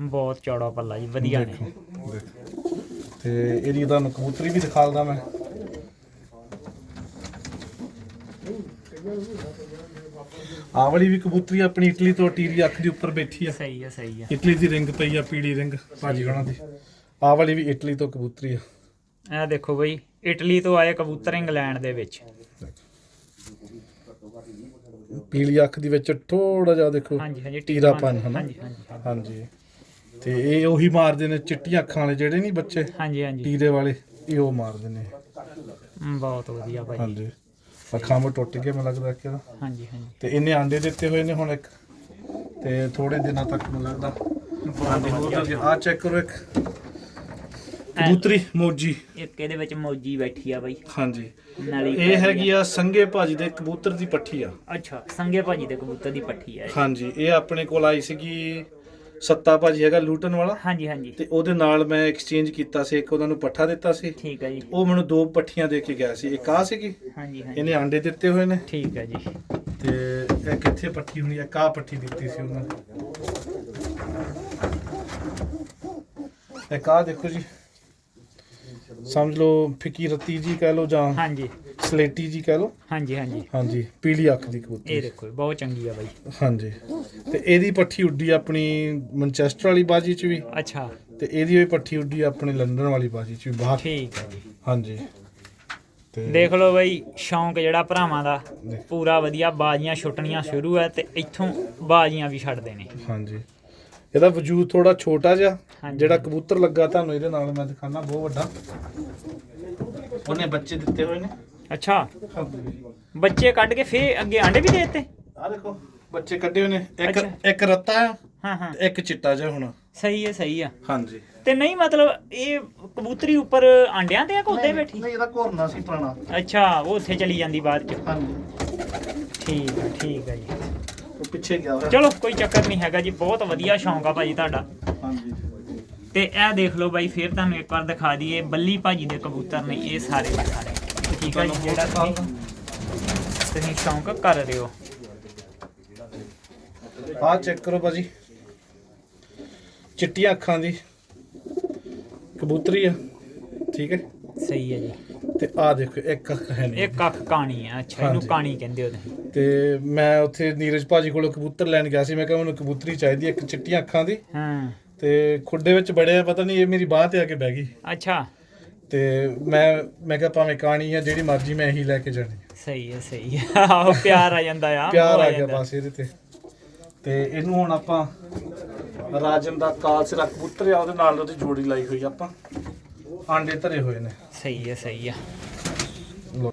ਬਹੁਤ ਚੌੜਾ ਪੱਲਾ ਜੀ ਵਧੀਆ ਨੇ। ਦੇਖੋ। ਤੇ ਇਹਦੀ ਤੁਹਾਨੂੰ ਕਬੂਤਰੀ ਵੀ ਦਿਖਾਲਦਾ ਮੈਂ। ਆਹ ਵਾਲੀ ਵੀ ਕਬੂਤਰੀ ਆਪਣੀ ਇਟਲੀ ਤੋਂ ਟੀਰੀ ਅੱਖ ਦੇ ਉੱਪਰ ਬੈਠੀ ਆ। ਸਹੀ ਹੈ ਸਹੀ ਹੈ ਇਟਲੀ ਦੀ ਰਿੰਗ ਪਈ ਆ ਪੀਲੀ ਰਿੰਗ ਭਾਜੀ ਉਹਨਾਂ ਦੀ। ਆਹ ਵਾਲੀ ਵੀ ਇਟਲੀ ਤੋਂ ਕਬੂਤਰੀ ਆ। ਇਹ ਦੇਖੋ ਬਈ ਇਟਲੀ ਤੋਂ ਆਏ ਕਬੂਤਰ ਇੰਗਲੈਂਡ ਦੇ ਵਿੱਚ। ਪੀਲੀ ਅੱਖ ਦੀ ਵਿੱਚ ਥੋੜਾ ਜਿਹਾ ਦੇਖੋ ਹਾਂਜੀ ਹਾਂਜੀ ਟੀਰਾਪਨ ਹਨਾ? ਹਾਂਜੀ ਹਾਂਜੀ। ਹਾਂਜੀ। ਤੇ ਇਹ ਉਹੀ ਮਾਰਦੇ ਨੇ ਚਿੱਟੀਆਂ ਅੱਖਾਂ ਵਾਲੇ ਜਿਹੜੇ ਨਹੀਂ ਬੱਚੇ ਹਾਂਜੀ ਹਾਂਜੀ। ਟੀਰੇ ਵਾਲੇ ਇਹ ਉਹ ਮਾਰਦੇ ਨੇ। ਬਹੁਤ ਵਧੀਆ ਭਾਈ ਹਾਂਜੀ। ਅੱਖਾਂ ਮੋ ਟੁੱਟ ਗਏ ਮੈਨੂੰ ਲੱਗਦਾ ਕਿ ਇਹਦਾ। ਹਾਂਜੀ ਹਾਂਜੀ। ਤੇ ਇਹਨੇ ਆਂਡੇ ਦਿੱਤੇ ਹੋਏ ਨੇ ਹੁਣ ਇੱਕ। ਤੇ ਥੋੜੇ ਦਿਨਾਂ ਤੱਕ ਮੈਨੂੰ ਲੱਗਦਾ। ਆਂਡੇ ਹੋਰ ਦੇਣਗੇ ਆ ਚੈੱਕ ਕਰੋ ਇੱਕ। ਕਬੂਤਰੀ ਮੋਜੀ। ਇੱਕ ਇਹਦੇ ਵਿੱਚ ਮੌਜੀ ਬੈਠੀ ਆ ਬਾਈ। ਹਾਂਜੀ। ਨਾਲੀ ਇਹ ਹੈਗੀ ਆ ਸੰਗੇ ਭਾਜੀ ਦੇ ਕਬੂਤਰ ਦੀ ਪੱਠੀ ਆ। ਅੱਛਾ ਸੰਗੇ ਭਾਜੀ ਦੇ ਕਬੂਤਰ ਦੀ ਪੱਠੀ ਆ ਇਹ। ਹਾਂਜੀ ਇਹ ਆਪਣੇ ਕੋਲ ਆਈ ਸੀਗੀ ਸੱਤਾ ਭਾਜੀ ਹੈਗਾ ਲੂਟਨ ਵਾਲਾ। ਹਾਂਜੀ ਹਾਂਜੀ। ਤੇ ਉਹਦੇ ਨਾਲ ਮੈਂ ਐਕਸਚੇਂਜ ਕੀਤਾ ਸੀ ਇੱਕ ਉਹਨਾਂ ਨੂੰ ਪੱਠਾ ਦਿੱਤਾ ਸੀ। ਠੀਕ ਹੈ ਜੀ। ਉਹ ਮੈਨੂੰ ਦੋ ਪੱਠੀਆਂ ਦੇ ਕੇ ਗਿਆ ਸੀ। ਇੱਕ ਆ ਸੀਗੀ ਹਾਂਜੀ ਹਾਂਜੀ। ਇਹਨੇ ਆਂਡੇ ਦਿੱਤੇ ਹੋਏ ਨੇ। ਠੀਕ ਹੈ ਜੀ। ਤੇ ਇਹ ਕਿੱਥੇ ਪੱਠੀ ਹੋਣੀ ਹੈ ਕਾ ਪੱਠੀ ਦਿੱਤੀ ਸੀ ਉਹਨਾਂ ਨੇ। ਇਹ ਕਾ ਦੇਖੋ ਜੀ। ਸਮਝ ਲਓ ਫਿੱਕੀ ਰੱਤੀ ਜੀ ਕਹਿ ਲਓ ਜਾਂ ਹਾਂਜੀ। ਸਲੇਟੀ ਜੀ ਕਹਿ ਲਓ। ਹਾਂਜੀ ਹਾਂਜੀ। ਹਾਂਜੀ ਪੀਲੀ ਅੱਖ ਦੀ ਇਹ ਕਬੂਤਰੀ ਦੇਖੋ ਬਹੁਤ ਚੰਗੀ ਆ ਬਾਈ। ਹਾਂਜੀ। ਤੇ ਇਹਦੀ ਪੱਠੀ ਉੱਡੀ ਆਪਣੀ ਮੈਨਚੈਸਟਰ ਵਾਲੀ ਬਾਜੀ ਚ ਵੀ। ਅੱਛਾ। ਤੇ ਇਹਦੀ ਵੀ ਪੱਠੀ ਉੱਡੀ ਆਪਣੀ ਲੰਡਨ ਵਾਲੀ ਬਾਜੀ ਚ ਵੀ ਬਾਹਰ। ਠੀਕ ਹੈ ਜੀ। ਹਾਂਜੀ। ਤੇ ਦੇਖ ਲਓ ਬਾਈ ਸ਼ੌਂਕ ਜਿਹੜਾ ਭਰਾਵਾਂ ਦਾ ਪੂਰਾ ਵਧੀਆ ਬਾਜ਼ੀਆਂ ਛੁੱਟਣੀਆਂ ਸ਼ੁਰੂ ਹੈ ਤੇ ਇੱਥੋਂ ਬਾਜ਼ੀਆਂ ਵੀ ਛੱਡਦੇ ਨੇ। ਹਾਂਜੀ। ਇਹਦਾ ਵਜੂਦ ਥੋੜਾ ਛੋਟਾ ਜਿਹਾ। ਜਿਹੜਾ ਕਬੂਤਰ ਲੱਗਾ ਤੁਹਾਨੂੰ ਇਹਦੇ ਨਾਲ ਮੈਂ ਦਿਖਾਣਾ ਬਹੁਤ ਵੱਡਾ। ਉਹਨੇ ਬੱਚੇ ਦਿੱਤੇ ਹੋਏ ਨੇ। ਅੱਛਾ। ਬੱਚੇ ਕੱਢ ਕੇ ਫੇਰ ਅੱਗੇ ਆਂਡੇ ਵੀ ਦੇ ਦਿੱਤੇ? ਆ ਦੇਖੋ ਬੱਚੇ ਕੱਢੇ ਹੋਏ ਨੇ। ਇੱਕ ਅੱਛਾ। ਇੱਕ ਰੱਤਾ ਆ ਹਾਂ ਹਾਂ। ਇੱਕ ਚਿੱਟਾ ਜਿਹਾ ਹੁਣ। ਸਹੀ ਹੈ ਸਹੀ ਆ। ਹਾਂਜੀ। ਤੇ ਨਹੀਂ ਮਤਲਬ ਇਹ ਕਬੂਤਰੀ ਉੱਪਰ ਆਂਡਿਆਂ ਤੇ ਆ ਕੋਦੇ ਬੈਠੀ? ਨਹੀਂ ਇਹਦਾ ਘੋਰਨਾ ਸੀ ਪੁਰਾਣਾ। ਅੱਛਾ ਉਹ ਉੱਥੇ ਚਲੀ ਜਾਂਦੀ ਬਾਅਦ ਚ। ਹਾਂਜੀ। ਠੀਕ ਆ ਠੀਕ ਆ ਜੀ। ਉਹ ਪਿੱਛੇ ਗਿਆ ਹੋਇਆ। ਚਲੋ ਕੋਈ ਚੱਕਰ ਨਹੀਂ ਹੈਗਾ ਜੀ ਬਹੁਤ ਵਧੀਆ ਸ਼ੌਂਕ ਆ ਭਾਜੀ ਤੁਹਾਡਾ। ਹਾਂਜੀ। ਤੇ ਇਹ ਦੇਖ ਲਓ ਬਾਈ ਫੇਰ ਤੁਹਾਨੂੰ ਇੱਕ ਵਾਰ ਦਿਖਾ ਦਈਏ ਬੱਲੀ ਭਾਜੀ ਦੇ ਕਬੂਤਰ ਨੇ ਇਹ ਸਾਰੇ ਦੇ ਸਾਰੇ ਠੀਕ ਜੀ ਜਿਹੜਾ ਤੁਸੀਂ ਤੁਸੀਂ ਸ਼ੌਂਕ ਕਰ ਰਹੇ ਹੋ। ਆਹ ਚੈੱਕ ਕਰੋ ਭਾਜੀ। ਚਿੱਟੀਆਂ ਅੱਖਾਂ ਦੀ ਕਬੂਤਰੀ ਆ। ਠੀਕ ਹੈ। ਸਹੀ ਹੈ ਜੀ। ਤੇ ਆਹ ਦੇਖੋ ਇੱਕ ਅੱਖ ਹੈ ਨਹੀਂ। ਇਹ ਕੱਖ ਕਾਣੀ ਆ। ਅੱਛਾ ਇਹਨੂੰ ਹਾਂਜੀ। ਕਾਣੀ ਕਹਿੰਦੇ ਉਹਦੇ ਤੇ ਮੈਂ ਉੱਥੇ ਨੀਰਜ ਭਾਜੀ ਕੋਲੋਂ ਕਬੂਤਰ ਲੈਣ ਗਿਆ ਸੀ। ਮੈਂ ਕਿਹਾ ਮੈਨੂੰ ਕਬੂਤਰੀ ਚਾਹੀਦੀ ਹੈ ਇੱਕ ਚਿੱਟੀਆਂ ਅੱਖਾਂ ਦੀ। ਹਾਂ। ਤੇ ਖੁੱਡੇ ਵਿੱਚ ਬੜਿਆ ਪਤਾ ਨਹੀਂ ਇਹ ਮੇਰੀ ਬਾਹ ਤੇ ਆ ਕੇ ਬਹਿ ਗਈ। ਅੱਛਾ। ਤੇ ਮੈਂ ਮੈਂ ਕਿਹਾ ਭਾਵੇਂ ਕਾਣੀ ਆ ਜਿਹੜੀ ਮਰਜ਼ੀ ਮੈਂ ਇਹੀ ਲੈ ਕੇ ਜਾਣੀ। ਸਹੀ ਹੈ ਸਹੀ ਹੈ। ਆਹੋ ਪਿਆਰ ਆ ਜਾਂਦਾ ਆ। ਪਿਆਰ ਆ ਗਿਆ। ਬਸ ਇਹਦੇ ਤੇ। ਤੇ ਇਹਨੂੰ ਹੁਣ ਆਪਾਂ ਰਾਜਨ ਦਾ ਕਾਲਸਰਾ ਕਬੂਤਰ ਆ ਉਹਦੇ ਨਾਲ ਉਹਦੀ ਜੋੜੀ ਲਾਈ ਹੋਈ ਆ ਆਪਾਂ। ਆਂਡੇ ਧਰੇ ਹੋਏ ਨੇ। ਸਹੀ ਹੈ ਸਹੀ ਹੈ। ਲਓ।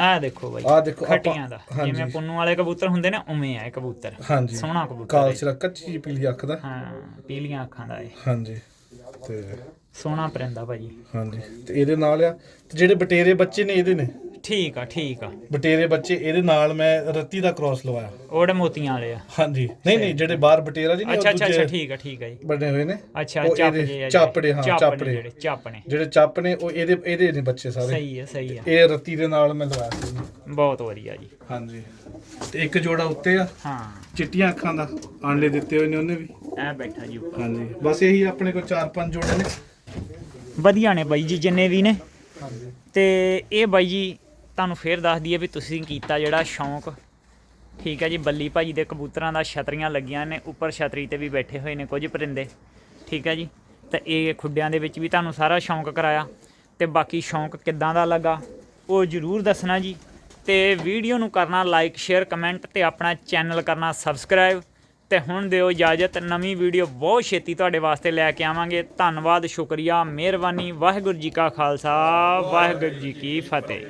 ਆ ਦੇਖੋ ਬਾਈ ਆਹ ਦੇਖੋ ਆਪਾਂ- ਖਟੀਆਂ ਦਾ। ਹਾਂਜੀ। ਜਿਵੇਂ ਪੁੰਨੂ ਵਾਲੇ ਕਬੂਤਰ ਹੁੰਦੇ ਨੇ ਉਵੇਂ ਆ ਇਹ ਕਬੂਤਰ। ਹਾਂਜੀ। ਸੋਹਣਾ ਕਬੂਤਰ ਹੈ। ਕਾਲਸਰਾ ਕੱਚੀ ਪੀਲੀ ਅੱਖ ਦਾ। ਹਾਂ ਪੀਲੀਆਂ ਅੱਖਾਂ ਦਾ ਇਹ। ਹਾਂਜੀ। ਤੇ ਸੋਹਣਾ ਪਰਿੰਦਾ ਭਾਜੀ। ਹਾਂਜੀ ਤੇ ਇਹਦੇ ਨਾਲ ਆ? ਤੇ ਜਿਹੜੇ ਬਟੇਰੇ ਬੱਚੇ ਨੇ ਇਹਦੇ ਨੇ? ਠੀਕ ਆ ਠੀਕ ਆ। ਬਟੇਰੇ ਬੱਚੇ ਇਹਦੇ ਨਾਲ ਮੈਂ ਰੱਤੀ ਦਾ ਕ੍ਰਾਸ ਲਵਾਇਆ। ਉਹੜੇ ਮੋਤੀਆਂ ਵਾਲੇ ਆ। ਹਾਂਜੀ ਨਹੀਂ ਨਹੀਂ ਜਿਹੜੇ ਬਾਹਰ ਬਟੇਰਾ ਜੀ ਨਹੀਂ ਅੱਛਾ ਅੱਛਾ ਅੱਛਾ ਠੀਕ ਆ ਠੀਕ ਆ ਜੀ। ਬਣੇ ਹੋਏ ਨੇ। ਅੱਛਾ ਉਹ ਚੱਪ ਇਹਦੇ- ਜੇ ਆ ਜਿਹੜੇ। ਚਾਪੜੇ, ਹਾਂ, ਚਾਪੜੇ। ਜਿਹੜੇ ਚੱਪ ਨੇ ਜਿਹੜੇ ਚੱਪ ਨੇ ਉਹ ਇਹਦੇ ਇਹਦੇ ਨੇ ਬੱਚੇ ਸਾਰੇ। ਸਹੀ ਹੈ ਸਹੀ ਆ। ਇਹ ਰੱਤੀ ਦੇ ਨਾਲ ਮੈਂ ਲਵਾਇਆ ਸੀ। ਬਹੁਤ ਵਧੀਆ ਜੀ। ਹਾਂਜੀ। ਤੇ ਇੱਕ ਜੋੜਾ ਉੱਤੇ ਆ। ਹਾਂ। ਚਿੱਟੀਆਂ ਅੱਖਾਂ ਦਾ ਆਂਡੇ ਦਿੱਤੇ ਹੋਏ ਨੇ ਉਹਨੇ ਵੀ। ਐ ਬੈਠਾ ਜੀ ਉੱਪਰ। ਹਾਂਜੀ ਬਸ ਇਹੀ ਆਪਣੇ ਕੋਲ ਚਾਰ ਪੰਜ ਜੋੜੇ ਨੇ। ਵਧੀਆ ਨੇ ਬਾਈ ਜੀ ਜਿੰਨੇ ਵੀ ਨੇ। ਹਾਂਜੀ। ਤੇ ਇਹ ਬਾਈ ਜੀ ਤੁਹਾਨੂੰ ਫੇਰ ਦੱਸ ਦਈਏ ਵੀ ਤੁਸੀਂ ਕੀਤਾ ਜਿਹੜਾ ਸ਼ੌਂਕ। ਠੀਕ ਹੈ ਜੀ ਬੱਲੀ ਭਾਜੀ ਦੇ ਕਬੂਤਰਾਂ ਦਾ ਛਤਰੀਆਂ ਲੱਗੀਆਂ ਨੇ ਉੱਪਰ ਛਤਰੀ ਤੇ ਵੀ ਬੈਠੇ ਹੋਏ ਨੇ ਕੁਝ ਪਰਿੰਦੇ। ਠੀਕ ਹੈ ਜੀ ਤੇ ਇਹ ਖੁੱਡਿਆਂ ਦੇ ਵਿੱਚ ਵੀ ਤੁਹਾਨੂੰ ਸਾਰਾ ਸ਼ੌਂਕ ਕਰਾਇਆ। ਤੇ ਬਾਕੀ ਸ਼ੌਂਕ ਕਿੱਦਾਂ ਦਾ ਲੱਗਾ ਉਹ ਜਰੂਰ ਦੱਸਣਾ ਜੀ। ਤੇ ਵੀਡੀਓ ਨੂੰ ਕਰਨਾ ਲਾਈਕ ਸ਼ੇਅਰ ਕਮੈਂਟ ਤੇ ਆਪਣਾ ਚੈਨਲ ਕਰਨਾ ਸਬਸਕ੍ਰਾਈਬ ਤੇ ਹੁਣ ਦਿਓ ਇਜਾਜ਼ਤ। ਨਵੀਂ ਵੀਡੀਓ ਬਹੁਤ ਛੇਤੀ ਤੁਹਾਡੇ ਵਾਸਤੇ ਲੈ ਕੇ ਆਵਾਂਗੇ। ਧੰਨਵਾਦ, ਸ਼ੁਕਰੀਆ, ਮਿਹਰਬਾਨੀ, ਵਾਹਿਗੁਰੂ ਜੀ ਕਾ ਖਾਲਸਾ, ਵਾਹਿਗੁਰੂ ਜੀ ਕੀ ਫਤਿਹ।